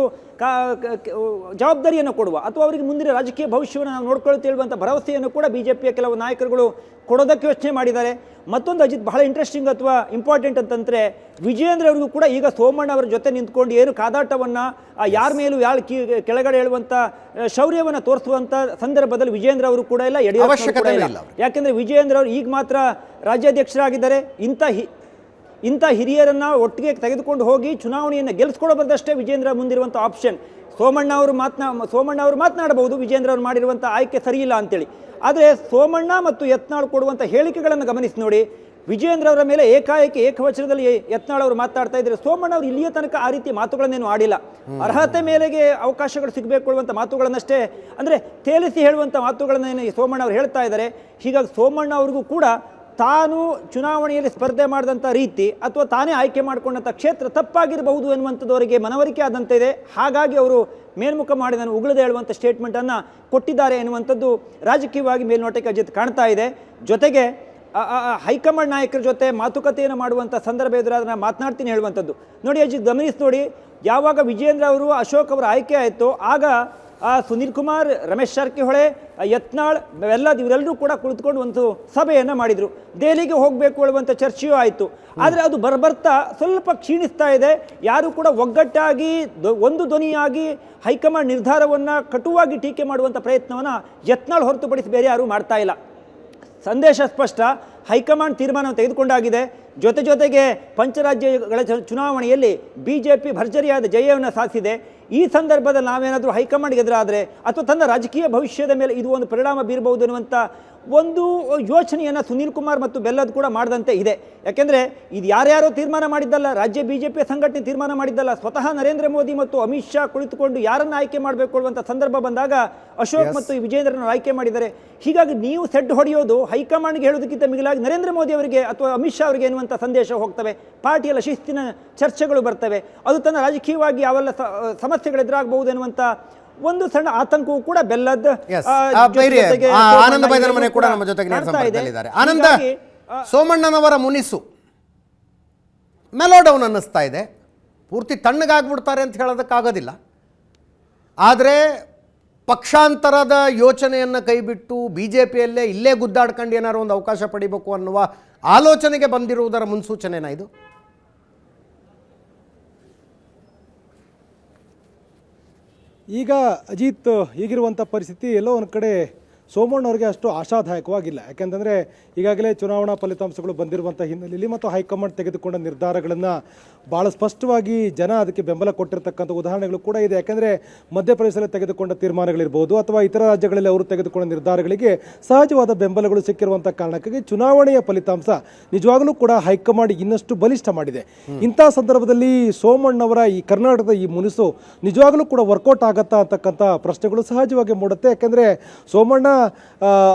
Speaker 8: ಜವಾಬ್ದಾರಿಯನ್ನು ಕೊಡುವ ಅಥವಾ ಅವರಿಗೆ ಮುಂದಿನ ರಾಜಕೀಯ ಭವಿಷ್ಯವನ್ನು ನಾವು ನೋಡ್ಕೊಳ್ತೇವೆ ಹೇಳುವಂಥ ಭರವಸೆಯನ್ನು ಕೂಡ ಬಿ ಜೆ ಪಿಯ ಕೆಲವು ನಾಯಕರುಗಳು ಕೊಡೋದಕ್ಕೆ ಯೋಚನೆ ಮಾಡಿದ್ದಾರೆ. ಮತ್ತೊಂದು ಅಜಿತ್ ಬಹಳ ಇಂಟ್ರೆಸ್ಟಿಂಗ್ ಅಥವಾ ಇಂಪಾರ್ಟೆಂಟ್ ಅಂತಂದರೆ ವಿಜಯೇಂದ್ರ ಅವರಿಗೂ ಕೂಡ ಈಗ ಸೋಮಣ್ಣ ಅವರ ಜೊತೆ ನಿಂತ್ಕೊಂಡು ಏನು ಕಾದಾಟವನ್ನು ಯಾರ ಮೇಲೂ ಯಾರು ಕೀ ಕೆಳಗಡೆ ಹೇಳುವಂಥ ಶೌರ್ಯವನ್ನು ತೋರಿಸುವಂಥ ಸಂದರ್ಭದಲ್ಲಿ ವಿಜಯೇಂದ್ರ ಅವರು ಕೂಡ ಇಲ್ಲ ಯಡಿಯೂರಪ್ಪ. ಯಾಕೆಂದರೆ ವಿಜಯೇಂದ್ರ ಅವರು ಈಗ ಮಾತ್ರ ರಾಜ್ಯಾಧ್ಯಕ್ಷರಾಗಿದ್ದಾರೆ. ಇಂಥ ಹಿ ಇಂಥ ಹಿರಿಯರನ್ನು ಒಟ್ಟಿಗೆ ತೆಗೆದುಕೊಂಡು ಹೋಗಿ ಚುನಾವಣೆಯನ್ನು ಗೆಲ್ಲಿಸ್ಕೊಡಬಾರ್ದಷ್ಟೇ ವಿಜೇಂದ್ರ ಮುಂದಿರುವಂಥ ಆಪ್ಷನ್ ಸೋಮಣ್ಣ ಅವರು ಮಾತನಾ ಸೋಮಣ್ಣ ಅವರು ಮಾತನಾಡಬಹುದು ವಿಜೇಂದ್ರ ಅವರು ಮಾಡಿರುವಂಥ ಆಯ್ಕೆ ಸರಿಯಿಲ್ಲ ಅಂತೇಳಿ. ಆದರೆ ಸೋಮಣ್ಣ ಮತ್ತು ಯತ್ನಾಳ್ ಕೊಡುವಂಥ ಹೇಳಿಕೆಗಳನ್ನು ಗಮನಿಸಿ ನೋಡಿ. ವಿಜೇಂದ್ರ ಅವರ ಮೇಲೆ ಏಕಾಏಕಿ ಏಕವಚನದಲ್ಲಿ ಯತ್ನಾಳ್ ಅವರು ಮಾತಾಡ್ತಾ ಇದ್ದಾರೆ ಸೋಮಣ್ಣ ಅವರು ಇಲ್ಲಿಯ ತನಕ ಆ ರೀತಿ ಮಾತುಗಳನ್ನೇನು ಆಡಿಲ್ಲ. ಅರ್ಹತೆ ಮೇಲೆಗೆ ಅವಕಾಶಗಳು ಸಿಗಬೇಕು ಅಂತ ಮಾತುಗಳನ್ನಷ್ಟೇ ಅಂದರೆ ತೇಲಿಸಿ ಹೇಳುವಂಥ ಮಾತುಗಳನ್ನೇನು ಸೋಮಣ್ಣ ಅವರು ಹೇಳ್ತಾ ಇದ್ದಾರೆ. ಹೀಗಾಗಿ ಸೋಮಣ್ಣ ಅವ್ರಿಗೂ ಕೂಡ ತಾನು ಚುನಾವಣೆಯಲ್ಲಿ ಸ್ಪರ್ಧೆ ಮಾಡಿದಂಥ ರೀತಿ ಅಥವಾ ತಾನೇ ಆಯ್ಕೆ ಮಾಡಿಕೊಂಡಂಥ ಕ್ಷೇತ್ರ ತಪ್ಪಾಗಿರಬಹುದು ಎನ್ನುವಂಥದ್ದು ಅವರಿಗೆ ಮನವರಿಕೆ ಆದಂತೆ ಇದೆ. ಹಾಗಾಗಿ ಅವರು ಮೇಲ್ಮುಖ ಮಾಡಿ ನಾನು ಉಗುಳದೆ ಹೇಳುವಂಥ ಸ್ಟೇಟ್ಮೆಂಟನ್ನು ಕೊಟ್ಟಿದ್ದಾರೆ ಎನ್ನುವಂಥದ್ದು ರಾಜಕೀಯವಾಗಿ ಮೇಲ್ನೋಟಕ್ಕೆ ಅಜಿತ್ ಕಾಣ್ತಾ ಇದೆ. ಜೊತೆಗೆ ಹೈಕಮಾಂಡ್ ನಾಯಕರ ಜೊತೆ ಮಾತುಕತೆಯನ್ನು ಮಾಡುವಂಥ ಸಂದರ್ಭ ಎದುರಾದ ನಾನು ಮಾತನಾಡ್ತೀನಿ ಹೇಳುವಂಥದ್ದು. ನೋಡಿ ಅಜಿತ್ ಗಮನಿಸಿ ನೋಡಿ, ಯಾವಾಗ ವಿಜೇಂದ್ರ ಅವರು ಅಶೋಕ್ ಅವರ ಆಯ್ಕೆ ಆಯಿತು, ಆಗ ಆ ಸುನೀಲ್ ಕುಮಾರ್, ರಮೇಶ್ ಜಾರಕಿಹೊಳೆ ಯತ್ನಾಳ್ ಎಲ್ಲ ಇವರೆಲ್ಲರೂ ಕೂಡ ಕುಳಿತುಕೊಂಡು ಒಂದು ಸಭೆಯನ್ನು ಮಾಡಿದರು. ದೆಹಲಿಗೆ ಹೋಗಬೇಕು ಹೇಳುವಂಥ ಚರ್ಚೆಯೂ ಆಯಿತು. ಆದರೆ ಅದು ಬರಬರ್ತಾ ಸ್ವಲ್ಪ ಕ್ಷೀಣಿಸ್ತಾ ಇದೆ. ಯಾರು ಕೂಡ ಒಗ್ಗಟ್ಟಾಗಿ ಒಂದು ಧ್ವನಿಯಾಗಿ ಹೈಕಮಾಂಡ್ ನಿರ್ಧಾರವನ್ನು ಕಟುವಾಗಿ ಟೀಕೆ ಮಾಡುವಂಥ ಪ್ರಯತ್ನವನ್ನು ಯತ್ನಾಳ್ ಹೊರತುಪಡಿಸಿ ಬೇರೆ ಯಾರೂ ಮಾಡ್ತಾ ಇಲ್ಲ. ಸಂದೇಶ ಸ್ಪಷ್ಟ. ಹೈಕಮಾಂಡ್ ತೀರ್ಮಾನವನ್ನು ತೆಗೆದುಕೊಂಡಾಗಿದೆ. ಜೊತೆ ಜೊತೆಗೆ ಪಂಚರಾಜ್ಯಗಳ ಚುನಾವಣೆಯಲ್ಲಿ ಬಿ ಜೆ ಪಿ ಭರ್ಜರಿಯಾದ ಜಯವನ್ನು ಸಾಧಿಸಿದೆ. ಈ ಸಂದರ್ಭದಲ್ಲಿ ನಾವೇನಾದರೂ ಹೈಕಮಾಂಡ್ಗೆ ಎದುರಾದರೆ ಅಥವಾ ತನ್ನ ರಾಜಕೀಯ ಭವಿಷ್ಯದ ಮೇಲೆ ಇದು ಒಂದು ಪರಿಣಾಮ ಬೀರಬಹುದು ಅನ್ನುವಂಥ ಒಂದು ಯೋಚನೆಯನ್ನು ಸುನೀಲ್ ಕುಮಾರ್ ಮತ್ತು ಬೆಲ್ಲದ್ ಕೂಡ ಮಾಡದಂತೆ ಇದೆ. ಯಾಕೆಂದರೆ ಇದು ಯಾರ್ಯಾರೋ ತೀರ್ಮಾನ ಮಾಡಿದ್ದಲ್ಲ ರಾಜ್ಯ ಬಿ ಜೆ ಪಿ ಸಂಘಟನೆ ತೀರ್ಮಾನ ಮಾಡಿದ್ದಲ್ಲ ಸ್ವತಃ ನರೇಂದ್ರ ಮೋದಿ ಮತ್ತು ಅಮಿತ್ ಶಾ ಕುಳಿತುಕೊಂಡು ಯಾರನ್ನು ಆಯ್ಕೆ ಮಾಡಬೇಕು ಅನ್ನುವಂಥ ಸಂದರ್ಭ ಬಂದಾಗ ಅಶೋಕ್ ಮತ್ತು ವಿಜೇಂದ್ರನ ಆಯ್ಕೆ ಮಾಡಿದ್ದಾರೆ. ಹೀಗಾಗಿ ನೀವು ಸೆಡ್ ಹೊಡೆಯೋದು ಹೈಕಮಾಂಡ್ಗೆ ಹೇಳೋದಕ್ಕಿಂತ ಮಿಗಿಲಾಗಿ ನರೇಂದ್ರ ಮೋದಿ ಅವರಿಗೆ ಅಥವಾ ಅಮಿತ್ ಶಾ ಅವರಿಗೆ ಎನ್ನುವಂಥ ಸಂದೇಶ ಹೋಗ್ತವೆ. ಪಾರ್ಟಿಯಲ್ಲ ಶಿಸ್ತಿನ ಚರ್ಚೆಗಳು ಬರ್ತವೆ. ಅದು ತನ್ನ ರಾಜಕೀಯವಾಗಿ ಅವೆಲ್ಲ ಸಮಸ್ಯೆಗಳು ಎದುರಾಗಬಹುದು ಎನ್ನುವಂಥ ಒಂದು ಸಣ್ಣ ಆತಂಕವೂ ಕೂಡ ಬೆಲ್ಲದ
Speaker 1: ಆನಂದ ಮನೆ ಕೂಡ ನಮ್ಮ ಜೊತೆಗೆ. ಸಂಪರ್ಕದಲ್ಲಿದ್ದಾರೆ ಆನಂದ ಸೋಮಣ್ಣನವರ ಮುನಿಸು. ಮೆಲೋ ಡೌನ್ ಅನ್ನಿಸ್ತಾ ಇದೆ. ಪೂರ್ತಿ ತಣ್ಣಗಾಗ್ಬಿಡ್ತಾರೆ ಅಂತ ಹೇಳೋದಕ್ಕಾಗೋದಿಲ್ಲ. ಆದರೆ ಪಕ್ಷಾಂತರದ ಯೋಚನೆಯನ್ನು ಕೈಬಿಟ್ಟು ಬಿ ಜೆ ಪಿಯಲ್ಲೇ ಇಲ್ಲೇ ಗುದ್ದಾಡ್ಕೊಂಡು ಏನಾದ್ರು ಒಂದು ಅವಕಾಶ ಪಡಿಬೇಕು ಅನ್ನುವ ಆಲೋಚನೆಗೆ ಬಂದಿರುವುದರ ಮುನ್ಸೂಚನೆನಾ ಇದು?
Speaker 9: ಈಗ ಅಜಿತ್ ಈಗಿರುವಂಥ ಪರಿಸ್ಥಿತಿ ಎಲ್ಲೋ ಒಂದು ಕಡೆ ಸೋಮಣ್ಣವ್ರಿಗೆ ಅಷ್ಟು ಆಶಾದಾಯಕವಾಗಿಲ್ಲ. ಯಾಕೆಂತಂದರೆ ಈಗಾಗಲೇ ಚುನಾವಣಾ ಫಲಿತಾಂಶಗಳು ಬಂದಿರುವಂಥ ಹಿನ್ನೆಲೆಯಲ್ಲಿ ಮತ್ತು ಹೈಕಮಾಂಡ್ ತೆಗೆದುಕೊಂಡ ನಿರ್ಧಾರಗಳನ್ನು ಭಾಳ ಸ್ಪಷ್ಟವಾಗಿ ಜನ ಅದಕ್ಕೆ ಬೆಂಬಲ ಕೊಟ್ಟಿರ್ತಕ್ಕಂಥ ಉದಾಹರಣೆಗಳು ಕೂಡ ಇದೆ. ಯಾಕೆಂದರೆ ಮಧ್ಯಪ್ರದೇಶದಲ್ಲಿ ತೆಗೆದುಕೊಂಡ ತೀರ್ಮಾನಗಳಿರ್ಬೋದು ಅಥವಾ ಇತರ ರಾಜ್ಯಗಳಲ್ಲಿ ಅವರು ತೆಗೆದುಕೊಂಡ ನಿರ್ಧಾರಗಳಿಗೆ ಸಹಜವಾದ ಬೆಂಬಲಗಳು ಸಿಕ್ಕಿರುವಂಥ ಕಾರಣಕ್ಕಾಗಿ ಚುನಾವಣೆಯ ಫಲಿತಾಂಶ ನಿಜವಾಗಲೂ ಕೂಡ ಹೈಕಮಾಂಡ್ ಇನ್ನಷ್ಟು ಬಲಿಷ್ಠ ಮಾಡಿದೆ. ಇಂಥ ಸಂದರ್ಭದಲ್ಲಿ ಸೋಮಣ್ಣವರ ಈ ಕರ್ನಾಟಕದ ಈ ಮುನಿಸು ನಿಜವಾಗಲೂ ಕೂಡ ವರ್ಕೌಟ್ ಆಗತ್ತಾ ಅಂತಕ್ಕಂಥ ಪ್ರಶ್ನೆಗಳು ಸಹಜವಾಗಿ ಮೂಡುತ್ತೆ. ಯಾಕೆಂದರೆ ಸೋಮಣ್ಣ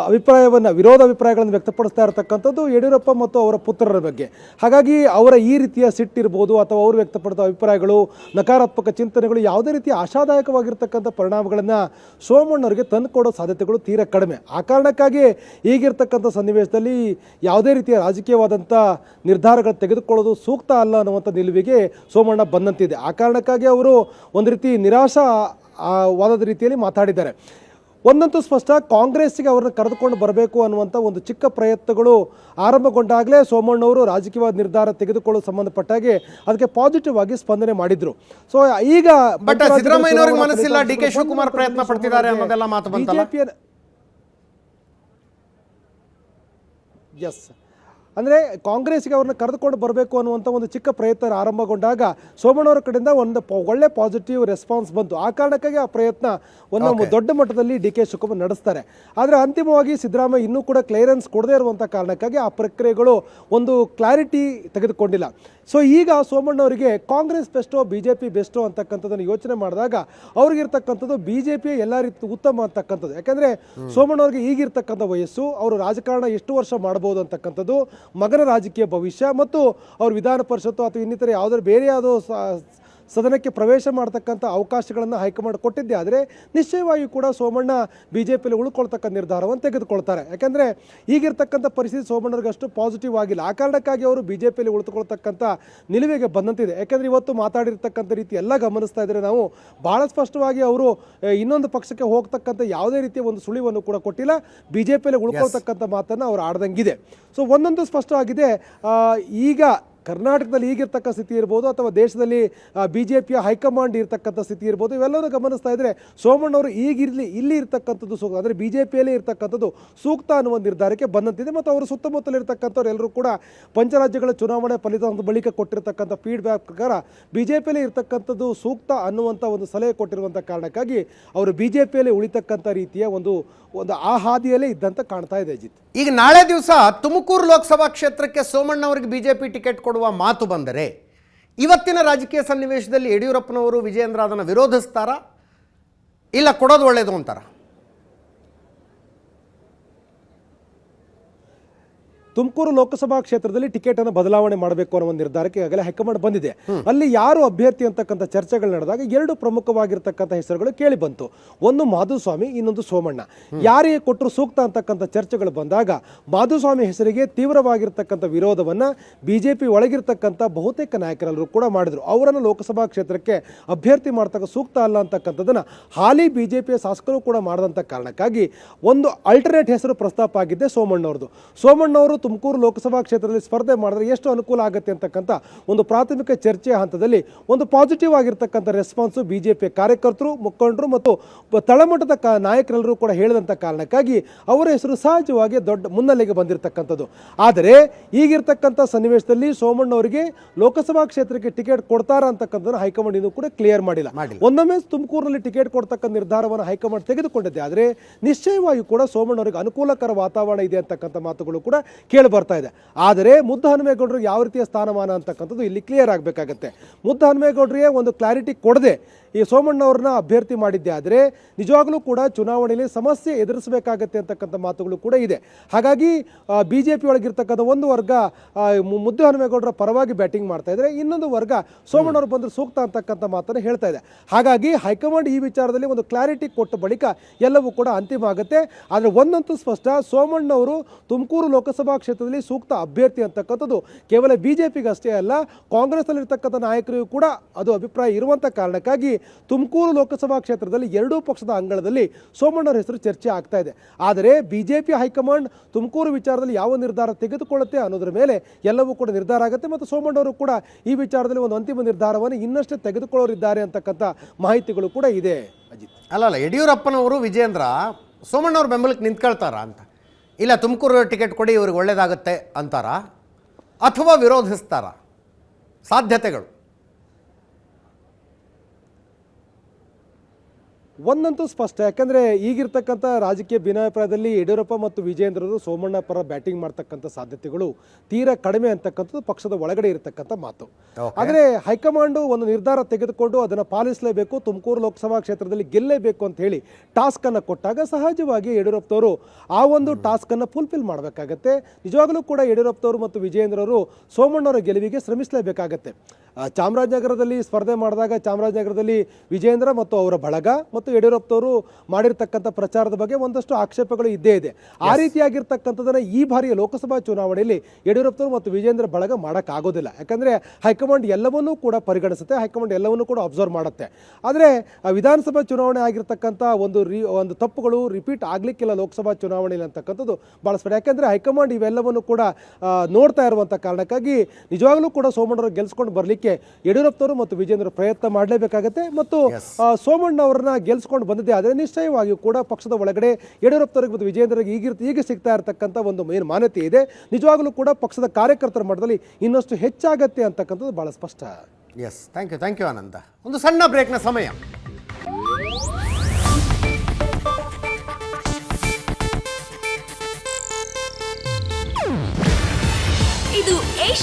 Speaker 9: ಅಭಿಪ್ರಾಯವನ್ನು, ವಿರೋಧ ಅಭಿಪ್ರಾಯಗಳನ್ನು ವ್ಯಕ್ತಪಡಿಸ್ತಾ ಇರತಕ್ಕಂಥದ್ದು ಯಡಿಯೂರಪ್ಪ ಮತ್ತು ಅವರ ಪುತ್ರರ ಬಗ್ಗೆ. ಹಾಗಾಗಿ ಅವರ ಈ ರೀತಿಯ ಸಿಟ್ಟಿರ್ಬೋದು ಅಥವಾ ಅವರು ವ್ಯಕ್ತಪಡಿದ ಅಭಿಪ್ರಾಯಗಳು, ನಕಾರಾತ್ಮಕ ಚಿಂತನೆಗಳು ಯಾವುದೇ ರೀತಿಯ ಆಶಾದಾಯಕವಾಗಿರ್ತಕ್ಕಂಥ ಪರಿಣಾಮಗಳನ್ನು ಸೋಮಣ್ಣವರಿಗೆ ತಂದುಕೊಡೋ ಸಾಧ್ಯತೆಗಳು ತೀರ ಕಡಿಮೆ. ಆ ಕಾರಣಕ್ಕಾಗಿ ಈಗಿರ್ತಕ್ಕಂಥ ಸನ್ನಿವೇಶದಲ್ಲಿ ಯಾವುದೇ ರೀತಿಯ ರಾಜಕೀಯವಾದಂಥ ನಿರ್ಧಾರಗಳು ತೆಗೆದುಕೊಳ್ಳೋದು ಸೂಕ್ತ ಅಲ್ಲ ಅನ್ನುವಂಥ ನಿಲುವಿಗೆ ಸೋಮಣ್ಣ ಬಂದಂತಿದೆ. ಆ ಕಾರಣಕ್ಕಾಗಿ ಅವರು ಒಂದು ರೀತಿ ನಿರಾಶಾ ವಾದದ ರೀತಿಯಲ್ಲಿ ಮಾತಾಡಿದ್ದಾರೆ. ಒಂದಂತೂ ಸ್ಪಷ್ಟ ಕಾಂಗ್ರೆಸ್ಸಿಗೆ ಅವರನ್ನು ಕರೆದುಕೊಂಡು ಬರಬೇಕು ಅನ್ನುವಂಥ ಒಂದು ಚಿಕ್ಕ ಪ್ರಯತ್ನಗಳು ಆರಂಭಗೊಂಡಾಗಲೇ ಸೋಮಣ್ಣವರು ರಾಜಕೀಯವಾದ ನಿರ್ಧಾರ ತೆಗೆದುಕೊಳ್ಳಲು ಸಂಬಂಧಪಟ್ಟಾಗೆ ಅದಕ್ಕೆ ಪಾಸಿಟಿವ್ ಆಗಿ ಸ್ಪಂದನೆ ಮಾಡಿದ್ರು. ಸೊ ಈಗ
Speaker 1: ಬಟ್ ಸಿದ್ದರಾಮಯ್ಯನವ್ರಿಗೆ ಮನಸ್ಸಿಲ್ಲ ಡಿ ಕೆ ಶಿವಕುಮಾರ್ ಪ್ರಯತ್ನ ಪಡ್ತಿದ್ದಾರೆ ಅನ್ನೋದೆಲ್ಲ ಮಾತು ಬಂತಲ್ಲ?
Speaker 9: ಬಿಜೆಪಿಯ ಎಸ್ ಅಂದರೆ ಕಾಂಗ್ರೆಸ್ಗೆ ಅವ್ರನ್ನ ಕರೆದುಕೊಂಡು ಬರಬೇಕು ಅನ್ನುವಂಥ ಒಂದು ಚಿಕ್ಕ ಪ್ರಯತ್ನ ಆರಂಭಗೊಂಡಾಗ ಸೋಮಣ್ಣವರ ಕಡೆಯಿಂದ ಒಂದು ಪ- ಒಳ್ಳೆ ಪಾಸಿಟಿವ್ ರೆಸ್ಪಾನ್ಸ್ ಬಂತು. ಆ ಕಾರಣಕ್ಕಾಗಿ ಆ ಪ್ರಯತ್ನ ಒಂದು ದೊಡ್ಡ ಮಟ್ಟದಲ್ಲಿ ಡಿ ಕೆ ಶಿವಕುಮಾರ್ ನಡೆಸ್ತಾರೆ. ಆದರೆ ಅಂತಿಮವಾಗಿ ಸಿದ್ದರಾಮಯ್ಯ ಇನ್ನೂ ಕೂಡ ಕ್ಲಿಯರೆನ್ಸ್ ಕೊಡದೇ ಇರುವಂಥ ಕಾರಣಕ್ಕಾಗಿ ಆ ಪ್ರಕ್ರಿಯೆಗಳು ಒಂದು ಕ್ಲಾರಿಟಿ ತೆಗೆದುಕೊಂಡಿಲ್ಲ. ಸೊ ಈಗ ಸೋಮಣ್ಣವರಿಗೆ ಕಾಂಗ್ರೆಸ್ ಬೆಸ್ಟೋ ಬಿ ಜೆ ಪಿ ಬೆಸ್ಟೋ ಅಂತಕ್ಕಂಥದ್ದನ್ನು ಯೋಚನೆ ಮಾಡಿದಾಗ ಅವ್ರಿಗಿರ್ತಕ್ಕಂಥದ್ದು ಬಿ ಜೆ ಪಿ ಎಲ್ಲ ರೀತಿ ಉತ್ತಮ ಅಂತಕ್ಕಂಥದ್ದು. ಯಾಕಂದರೆ ಸೋಮಣ್ಣವ್ರಿಗೆ ಈಗಿರ್ತಕ್ಕಂಥ ವಯಸ್ಸು ಅವರು ರಾಜಕಾರಣ ಎಷ್ಟು ವರ್ಷ ಮಾಡ್ಬೋದು ಅಂತಕ್ಕಂಥದ್ದು ಮಗನ ರಾಜಕೀಯ ಭವಿಷ್ಯ ಮತ್ತು ಅವ್ರ ವಿಧಾನ ಪರಿಷತ್ತು ಅಥವಾ ಇನ್ನಿತರ ಯಾವುದಾದ್ರು ಬೇರೆ ಯಾವುದೋ ಸ- ಸದನಕ್ಕೆ ಪ್ರವೇಶ ಮಾಡ್ತಕ್ಕಂಥ ಅವಕಾಶಗಳನ್ನು ಹೈಕಮಾಂಡ್ ಕೊಟ್ಟಿದ್ದೆ. ಆದರೆ ನಿಶ್ಚಯವಾಗಿಯೂ ಕೂಡ ಸೋಮಣ್ಣ ಬಿ ಜೆ ಪಿಯಲ್ಲಿ ಉಳ್ಕೊಳ್ತಕ್ಕ ನಿರ್ಧಾರವನ್ನು ತೆಗೆದುಕೊಳ್ತಾರೆ. ಯಾಕೆಂದರೆ ಈಗಿರ್ತಕ್ಕಂಥ ಪರಿಸ್ಥಿತಿ ಸೋಮಣ್ಣರಿಗೆ ಅಷ್ಟು ಪಾಸಿಟಿವ್ ಆಗಿಲ್ಲ. ಆ ಕಾರಣಕ್ಕಾಗಿ ಅವರು ಬಿ ಜೆ ಪಿಯಲ್ಲಿ ಉಳಿದುಕೊಳ್ತಕ್ಕಂಥ ನಿಲುವಿಗೆ ಬಂದಂತಿದೆ. ಯಾಕಂದರೆ ಇವತ್ತು ಮಾತಾಡಿರ್ತಕ್ಕಂಥ ರೀತಿ ಎಲ್ಲ ಗಮನಿಸ್ತಾ ಇದ್ದರೆ ನಾವು ಭಾಳ ಸ್ಪಷ್ಟವಾಗಿ ಅವರು ಇನ್ನೊಂದು ಪಕ್ಷಕ್ಕೆ ಹೋಗ್ತಕ್ಕಂಥ ಯಾವುದೇ ರೀತಿಯ ಒಂದು ಸುಳಿವನ್ನು ಕೂಡ ಕೊಟ್ಟಿಲ್ಲ. ಬಿ ಜೆ ಪಿಯಲ್ಲಿ ಉಳ್ಕೊಳ್ತಕ್ಕಂಥ ಮಾತನ್ನು ಅವರು ಆಡ್ದಂಗಿದೆ. ಸೊ ಒಂದೊಂದು ಸ್ಪಷ್ಟವಾಗಿದೆ. ಈಗ ಕರ್ನಾಟಕದಲ್ಲಿ ಈಗಿರ್ತಕ್ಕ ಸ್ಥಿತಿ ಇರ್ಬೋದು ಅಥವಾ ದೇಶದಲ್ಲಿ ಬಿ ಜೆ ಪಿಯ ಹೈಕಮಾಂಡ್ ಇರ್ತಕ್ಕಂಥ ಸ್ಥಿತಿ ಇರ್ಬೋದು ಇವೆಲ್ಲವನ್ನೂ ಗಮನಿಸ್ತಾ ಇದ್ದರೆ ಸೋಮಣ್ಣವರು ಈಗಿರಲಿ ಇಲ್ಲಿ ಇರ್ತಕ್ಕಂಥದ್ದು ಸೂಕ್ತ, ಅಂದರೆ ಬಿ ಜೆ ಪಿಯಲ್ಲಿ ಇರ್ತಕ್ಕಂಥದ್ದು ಸೂಕ್ತ ಅನ್ನುವ ನಿರ್ಧಾರಕ್ಕೆ ಬಂದಂತಿದೆ. ಮತ್ತು ಅವರು ಸುತ್ತಮುತ್ತಲಿರ್ತಕ್ಕಂಥವ್ರು ಎಲ್ಲರೂ ಕೂಡ ಪಂಚರಾಜ್ಯಗಳ ಚುನಾವಣೆ ಫಲಿತಾಂಶದ ಬಳಿಕ ಕೊಟ್ಟಿರ್ತಕ್ಕಂಥ ಫೀಡ್ಬ್ಯಾಕ್ ಪ್ರಕಾರ ಬಿ ಜೆ ಪಿಯಲ್ಲಿ ಇರ್ತಕ್ಕಂಥದ್ದು ಸೂಕ್ತ ಅನ್ನುವಂಥ ಒಂದು ಸಲಹೆ ಕೊಟ್ಟಿರುವಂಥ ಕಾರಣಕ್ಕಾಗಿ ಅವರು ಬಿ ಜೆ ಪಿಯಲ್ಲಿ ಉಳಿತಕ್ಕಂಥ ರೀತಿಯ ಒಂದು ಒಂದು ಆ ಹಾದಿಯಲ್ಲೇ ಇದ್ದಂತ ಕಾಣ್ತಾ ಇದೆ ಅಜಿತ್.
Speaker 1: ಈಗ ನಾಳೆ ದಿವಸ ತುಮಕೂರು ಲೋಕಸಭಾ ಕ್ಷೇತ್ರಕ್ಕೆ ಸೋಮಣ್ಣವರಿಗೆ ಬಿಜೆಪಿ ಟಿಕೆಟ್ ಕೊಡುವ ಮಾತು ಬಂದರೆ ಇವತ್ತಿನ ರಾಜಕೀಯ ಸನ್ನಿವೇಶದಲ್ಲಿ ಯಡಿಯೂರಪ್ಪನವರು ವಿಜಯೇಂದ್ರ ಅದನ್ನು ವಿರೋಧಿಸ್ತಾರಾ? ಇಲ್ಲ ಕೊಡೋದು ಒಳ್ಳೆಯದು ಅಂತಾರ?
Speaker 9: ತುಮಕೂರು ಲೋಕಸಭಾ ಕ್ಷೇತ್ರದಲ್ಲಿ ಟಿಕೆಟ್ ಅನ್ನು ಬದಲಾವಣೆ ಮಾಡಬೇಕು ಅನ್ನೋ ಒಂದು ನಿರ್ಧಾರಕ್ಕೆ ಈಗಾಗಲೇ ಹೈಕಮಾಂಡ್ ಬಂದಿದೆ. ಅಲ್ಲಿ ಯಾರು ಅಭ್ಯರ್ಥಿ ಅಂತಕ್ಕಂಥ ಚರ್ಚೆಗಳು ನಡೆದಾಗ ಎರಡು ಪ್ರಮುಖವಾಗಿರ್ತಕ್ಕಂಥ ಹೆಸರುಗಳು ಕೇಳಿ ಬಂತು. ಒಂದು ಮಾಧುಸ್ವಾಮಿ ಇನ್ನೊಂದು ಸೋಮಣ್ಣ. ಯಾರಿಗೆ ಕೊಟ್ಟರು ಸೂಕ್ತ ಅಂತಕ್ಕಂಥ ಚರ್ಚೆಗಳು ಬಂದಾಗ ಮಾಧುಸ್ವಾಮಿ ಹೆಸರಿಗೆ ತೀವ್ರವಾಗಿರ್ತಕ್ಕಂಥ ವಿರೋಧವನ್ನ ಬಿಜೆಪಿ ಒಳಗಿರ್ತಕ್ಕಂಥ ಬಹುತೇಕ ನಾಯಕರೆಲ್ಲರೂ ಕೂಡ ಮಾಡಿದ್ರು. ಅವರನ್ನು ಲೋಕಸಭಾ ಕ್ಷೇತ್ರಕ್ಕೆ ಅಭ್ಯರ್ಥಿ ಮಾಡ್ತಕ್ಕ ಸೂಕ್ತ ಅಲ್ಲ ಅಂತಕ್ಕಂಥದ್ದನ್ನು ಹಾಲಿ ಬಿಜೆಪಿಯ ಶಾಸಕರು ಕೂಡ ಮಾಡಿದಂಥ ಕಾರಣಕ್ಕಾಗಿ ಒಂದು ಅಲ್ಟರ್ನೇಟ್ ಹೆಸರು ಪ್ರಸ್ತಾಪ ಆಗಿದ್ದೆ ಸೋಮಣ್ಣವ್ರದ್ದು. ಸೋಮಣ್ಣವರು ತುಮಕೂರು ಲೋಕಸಭಾ ಕ್ಷೇತ್ರದಲ್ಲಿ ಸ್ಪರ್ಧೆ ಮಾಡಿದ್ರೆ ಎಷ್ಟು ಅನುಕೂಲ ಆಗುತ್ತೆ ಅಂತಕ್ಕಂಥ ಒಂದು ಪ್ರಾಥಮಿಕ ಚರ್ಚೆಯ ಹಂತದಲ್ಲಿ ಒಂದು ಪಾಸಿಟಿವ್ ಆಗಿರ್ತಕ್ಕಂಥ ರೆಸ್ಪಾನ್ಸು ಬಿ ಜೆ ಪಿ ಕಾರ್ಯಕರ್ತರು ಮುಖಂಡರು ಮತ್ತು ತಳಮಟ್ಟದ ಕ ನಾಯಕರೆಲ್ಲರೂ ಕೂಡ ಹೇಳಿದಂಥ ಕಾರಣಕ್ಕಾಗಿ ಅವರ ಹೆಸರು ಸಹಜವಾಗಿ ದೊಡ್ಡ ಮುನ್ನೆಲೆಗೆ ಬಂದಿರತಕ್ಕಂಥದ್ದು. ಆದರೆ ಈಗಿರ್ತಕ್ಕಂಥ ಸನ್ನಿವೇಶದಲ್ಲಿ ಸೋಮಣ್ಣವರಿಗೆ ಲೋಕಸಭಾ ಕ್ಷೇತ್ರಕ್ಕೆ ಟಿಕೆಟ್ ಕೊಡ್ತಾರಾ ಅಂತಕ್ಕಂಥದ್ದನ್ನು ಹೈಕಮಾಂಡ್ ಇನ್ನೂ ಕೂಡ ಕ್ಲಿಯರ್ ಮಾಡಿಲ್ಲ.
Speaker 1: ಮಾಡಿಲ್ಲ.
Speaker 9: ಒಂದೊಮ್ಮೆ ತುಮಕೂರಿನಲ್ಲಿ ಟಿಕೆಟ್ ಕೊಡ್ತಕ್ಕಂಥ ನಿರ್ಧಾರವನ್ನು ಹೈಕಮಾಂಡ್ ತೆಗೆದುಕೊಂಡಿದೆ. ಆದರೆ ನಿಶ್ಚಯವಾಗಿ ಕೂಡ ಸೋಮಣ್ಣವರಿಗೆ ಅನುಕೂಲಕರ ವಾತಾವರಣ ಇದೆ ಅಂತಕ್ಕಂಥ ಮಾತುಗಳು ಕೂಡ ಕೇಳಿ ಬರ್ತಾ ಇದೆ. ಆದರೆ ಮುದ್ದ ಹನುಮೇಗೌಡರು ಯಾವ ರೀತಿಯ ಸ್ಥಾನಮಾನ ಅಂತಕ್ಕಂಥದ್ದು ಇಲ್ಲಿ ಕ್ಲಿಯರ್ ಆಗಬೇಕಾಗತ್ತೆ. ಮುದ್ದ ಹನುಮೇಗೌಡರಿಗೆ ಒಂದು ಕ್ಲಾರಿಟಿ ಕೊಡದೆ ಈ ಸೋಮಣ್ಣವ್ರನ್ನ ಅಭ್ಯರ್ಥಿ ಮಾಡಿದ್ದೆ ಆದರೆ ನಿಜವಾಗ್ಲೂ ಕೂಡ ಚುನಾವಣೆಯಲ್ಲಿ ಸಮಸ್ಯೆ ಎದುರಿಸಬೇಕಾಗತ್ತೆ ಅಂತಕ್ಕಂಥ ಮಾತುಗಳು ಕೂಡ ಇದೆ. ಹಾಗಾಗಿ ಬಿ ಜೆ ಪಿ ಒಳಗಿರ್ತಕ್ಕಂಥ ಒಂದು ವರ್ಗ ಮುದ್ದು ಹನುಮೇಗೌಡರ ಪರವಾಗಿ ಬ್ಯಾಟಿಂಗ್ ಮಾಡ್ತಾ ಇದ್ರೆ ಇನ್ನೊಂದು ವರ್ಗ ಸೋಮಣ್ಣವ್ರು ಬಂದರೆ ಸೂಕ್ತ ಅಂತಕ್ಕಂಥ ಮಾತನ್ನು ಹೇಳ್ತಾ ಇದೆ. ಹಾಗಾಗಿ ಹೈಕಮಾಂಡ್ ಈ ವಿಚಾರದಲ್ಲಿ ಒಂದು ಕ್ಲಾರಿಟಿ ಕೊಟ್ಟ ಬಳಿಕ ಎಲ್ಲವೂ ಕೂಡ ಅಂತಿಮ ಆಗುತ್ತೆ. ಆದರೆ ಒಂದಂತೂ ಸ್ಪಷ್ಟ ಸೋಮಣ್ಣವರು ತುಮಕೂರು ಲೋಕಸಭಾ ಕ್ಷೇತ್ರದಲ್ಲಿ ಸೂಕ್ತ ಅಭ್ಯರ್ಥಿ ಅಂತಕ್ಕಂಥದ್ದು ಕೇವಲ ಬಿ ಜೆ ಪಿಗಷ್ಟೇ ಅಲ್ಲ, ಕಾಂಗ್ರೆಸ್ನಲ್ಲಿರ್ತಕ್ಕಂಥ ನಾಯಕರಿಗೂ ಕೂಡ ಅದು ಅಭಿಪ್ರಾಯ ಇರುವಂಥ ಕಾರಣಕ್ಕಾಗಿ ತುಮಕೂರು ಲೋಕಸಭಾ ಕ್ಷೇತ್ರದಲ್ಲಿ ಎರಡೂ ಪಕ್ಷದ ಅಂಗಳದಲ್ಲಿ ಸೋಮಣ್ಣವರ ಹೆಸರು ಚರ್ಚೆ ಆಗ್ತಾ ಇದೆ. ಆದರೆ ಪಿ ಹೈಕಮಾಂಡ್ ತುಮಕೂರು ವಿಚಾರದಲ್ಲಿ ಯಾವ ನಿರ್ಧಾರ ತೆಗೆದುಕೊಳ್ಳುತ್ತೆ ಅನ್ನೋದ್ರ ಮೇಲೆ ಎಲ್ಲವೂ ಕೂಡ ನಿರ್ಧಾರ ಆಗುತ್ತೆ ಮತ್ತು ಸೋಮಣ್ಣವರು ಕೂಡ ಈ ವಿಚಾರದಲ್ಲಿ ಒಂದು ಅಂತಿಮ ನಿರ್ಧಾರವನ್ನು ಇನ್ನಷ್ಟೇ ತೆಗೆದುಕೊಳ್ಳೋರಿದ್ದಾರೆ ಅಂತಕ್ಕಂಥ ಮಾಹಿತಿಗಳು ಕೂಡ ಇದೆ. ಅಜಿತ್.
Speaker 1: ಅಲ್ಲ, ಯಡಿಯೂರಪ್ಪನವರು, ವಿಜೇಂದ್ರ, ಸೋಮಣ್ಣವ್ರ ಬೆಂಬಲಕ್ಕೆ ನಿಂತ್ಕೊಳ್ತಾರಾ ಅಂತ? ಇಲ್ಲ ತುಮಕೂರು ಟಿಕೆಟ್ ಕೊಡಿ ಇವ್ರಿಗೆ ಒಳ್ಳೆಯದಾಗುತ್ತೆ ಅಂತಾರಾ? ಅಥವಾ ವಿರೋಧಿಸ್ತಾರಾ? ಸಾಧ್ಯತೆಗಳು.
Speaker 9: ಒಂದಂತೂ ಸ್ಪಷ್ಟ ಯಾಕಂದ್ರೆ ಈಗಿರ್ತಕ್ಕಂಥ ರಾಜಕೀಯ ಭಿನ್ನಾಭಿಪ್ರಾಯದಲ್ಲಿ ಯಡಿಯೂರಪ್ಪ ಮತ್ತು ವಿಜೇಂದ್ರರು ಸೋಮಣ್ಣ ಪರ ಬ್ಯಾಟಿಂಗ್ ಮಾಡ್ತಕ್ಕಂಥ ಸಾಧ್ಯತೆಗಳು ತೀರಾ ಕಡಿಮೆ ಅಂತಕ್ಕಂಥದ್ದು ಪಕ್ಷದ ಒಳಗಡೆ ಇರತಕ್ಕಂಥ ಮಾತು. ಆದರೆ ಹೈಕಮಾಂಡು ಒಂದು ನಿರ್ಧಾರ ತೆಗೆದುಕೊಂಡು ಅದನ್ನು ಪಾಲಿಸಲೇಬೇಕು ತುಮಕೂರು ಲೋಕಸಭಾ ಕ್ಷೇತ್ರದಲ್ಲಿ ಗೆಲ್ಲೇಬೇಕು ಅಂತ ಹೇಳಿ ಟಾಸ್ಕ್ ಅನ್ನು ಕೊಟ್ಟಾಗ ಸಹಜವಾಗಿ ಯಡಿಯೂರಪ್ಪನವರು ಆ ಒಂದು ಟಾಸ್ಕ್ ಅನ್ನು ಫುಲ್ಫಿಲ್ ಮಾಡಬೇಕಾಗತ್ತೆ. ನಿಜವಾಗಲೂ ಕೂಡ ಯಡಿಯೂರಪ್ಪವರು ಮತ್ತು ವಿಜೇಂದ್ರರು ಸೋಮಣ್ಣವರ ಗೆಲುವಿಗೆ ಶ್ರಮಿಸಲೇಬೇಕಾಗತ್ತೆ. ಚಾಮರಾಜನಗರದಲ್ಲಿ ಸ್ಪರ್ಧೆ ಮಾಡಿದಾಗ ಚಾಮರಾಜನಗರದಲ್ಲಿ ವಿಜೇಂದ್ರ ಮತ್ತು ಅವರ ಬಳಗ ಮತ್ತು ಯಡಿಯೂರಪ್ಪವರು ಮಾಡಿರತಕ್ಕಂಥ ಪ್ರಚಾರದ ಬಗ್ಗೆ ಒಂದಷ್ಟು ಆಕ್ಷೇಪಗಳು ಇದ್ದೇ ಇದೆ. ಆ ರೀತಿಯಾಗಿರ್ತಕ್ಕಂಥದ್ದನ್ನು ಈ ಬಾರಿಯ ಲೋಕಸಭಾ ಚುನಾವಣೆಯಲ್ಲಿ ಯಡಿಯೂರಪ್ಪನವರು ಮತ್ತು ವಿಜೇಂದ್ರ ಬಳಗ ಮಾಡೋಕ್ಕಾಗೋದಿಲ್ಲ. ಯಾಕಂದರೆ ಹೈಕಮಾಂಡ್ ಎಲ್ಲವನ್ನೂ ಕೂಡ ಪರಿಗಣಿಸುತ್ತೆ ಹೈಕಮಾಂಡ್ ಎಲ್ಲವನ್ನೂ ಕೂಡ ಅಬ್ಸರ್ವ್ ಮಾಡುತ್ತೆ. ಆದರೆ ವಿಧಾನಸಭಾ ಚುನಾವಣೆ ಆಗಿರ್ತಕ್ಕಂಥ ಒಂದು ರೀ ಒಂದು ತಪ್ಪುಗಳು ರಿಪೀಟ್ ಆಗಲಿಕ್ಕಿಲ್ಲ ಲೋಕಸಭಾ ಚುನಾವಣೆಯಲ್ಲಿ ಅಂತಕ್ಕಂಥದ್ದು ಭಾಳ ಸ್ಪಷ್ಟ. ಯಾಕೆಂದರೆ ಹೈಕಮಾಂಡ್ ಇವೆಲ್ಲವನ್ನು ಕೂಡ ನೋಡ್ತಾ ಇರುವಂಥ ಕಾರಣಕ್ಕಾಗಿ ನಿಜವಾಗ್ಲೂ ಕೂಡ ಸೋಮಣ್ಣವರು ಗೆಲ್ಸ್ಕೊಂಡು ಬರಲಿಕ್ಕೆ ಯಡಿಯೂರಪ್ಪನವರು ಮತ್ತು ವಿಜೇಂದ್ರ ಪ್ರಯತ್ನ ಮಾಡಲೇಬೇಕಾಗತ್ತೆ ಮತ್ತು ಸೋಮಣ್ಣ ಅವರನ್ನ ಗೆಲ್ಸ್ಕೊಂಡು ಬಂದಿದೆ ಆದರೆ ನಿಶ್ಚಯವಾಗಿಯೂ ಕೂಡ ಪಕ್ಷದ ಒಳಗಡೆ ಯಡಿಯೂರಪ್ಪನವರಿಗೆ ಮತ್ತು ವಿಜೇಂದ್ರಿಗೆ ಈಗ ಈಗ ಸಿಗ್ತಾ ಇರತಕ್ಕಂಥ ಒಂದು ಮೇನ್ ಮಾನ್ಯತೆ ಇದೆ. ನಿಜವಾಗಲೂ ಕೂಡ ಪಕ್ಷದ ಕಾರ್ಯಕರ್ತರ ಮಟ್ಟದಲ್ಲಿ ಇನ್ನಷ್ಟು ಹೆಚ್ಚಾಗತ್ತೆ ಅಂತಕ್ಕಂಥದ್ದು ಬಹಳ ಸ್ಪಷ್ಟ.
Speaker 1: Yes thank you thank you Ananda. ಒಂದು ಸಣ್ಣ ಬ್ರೇಕ್ನ ಸಮಯ.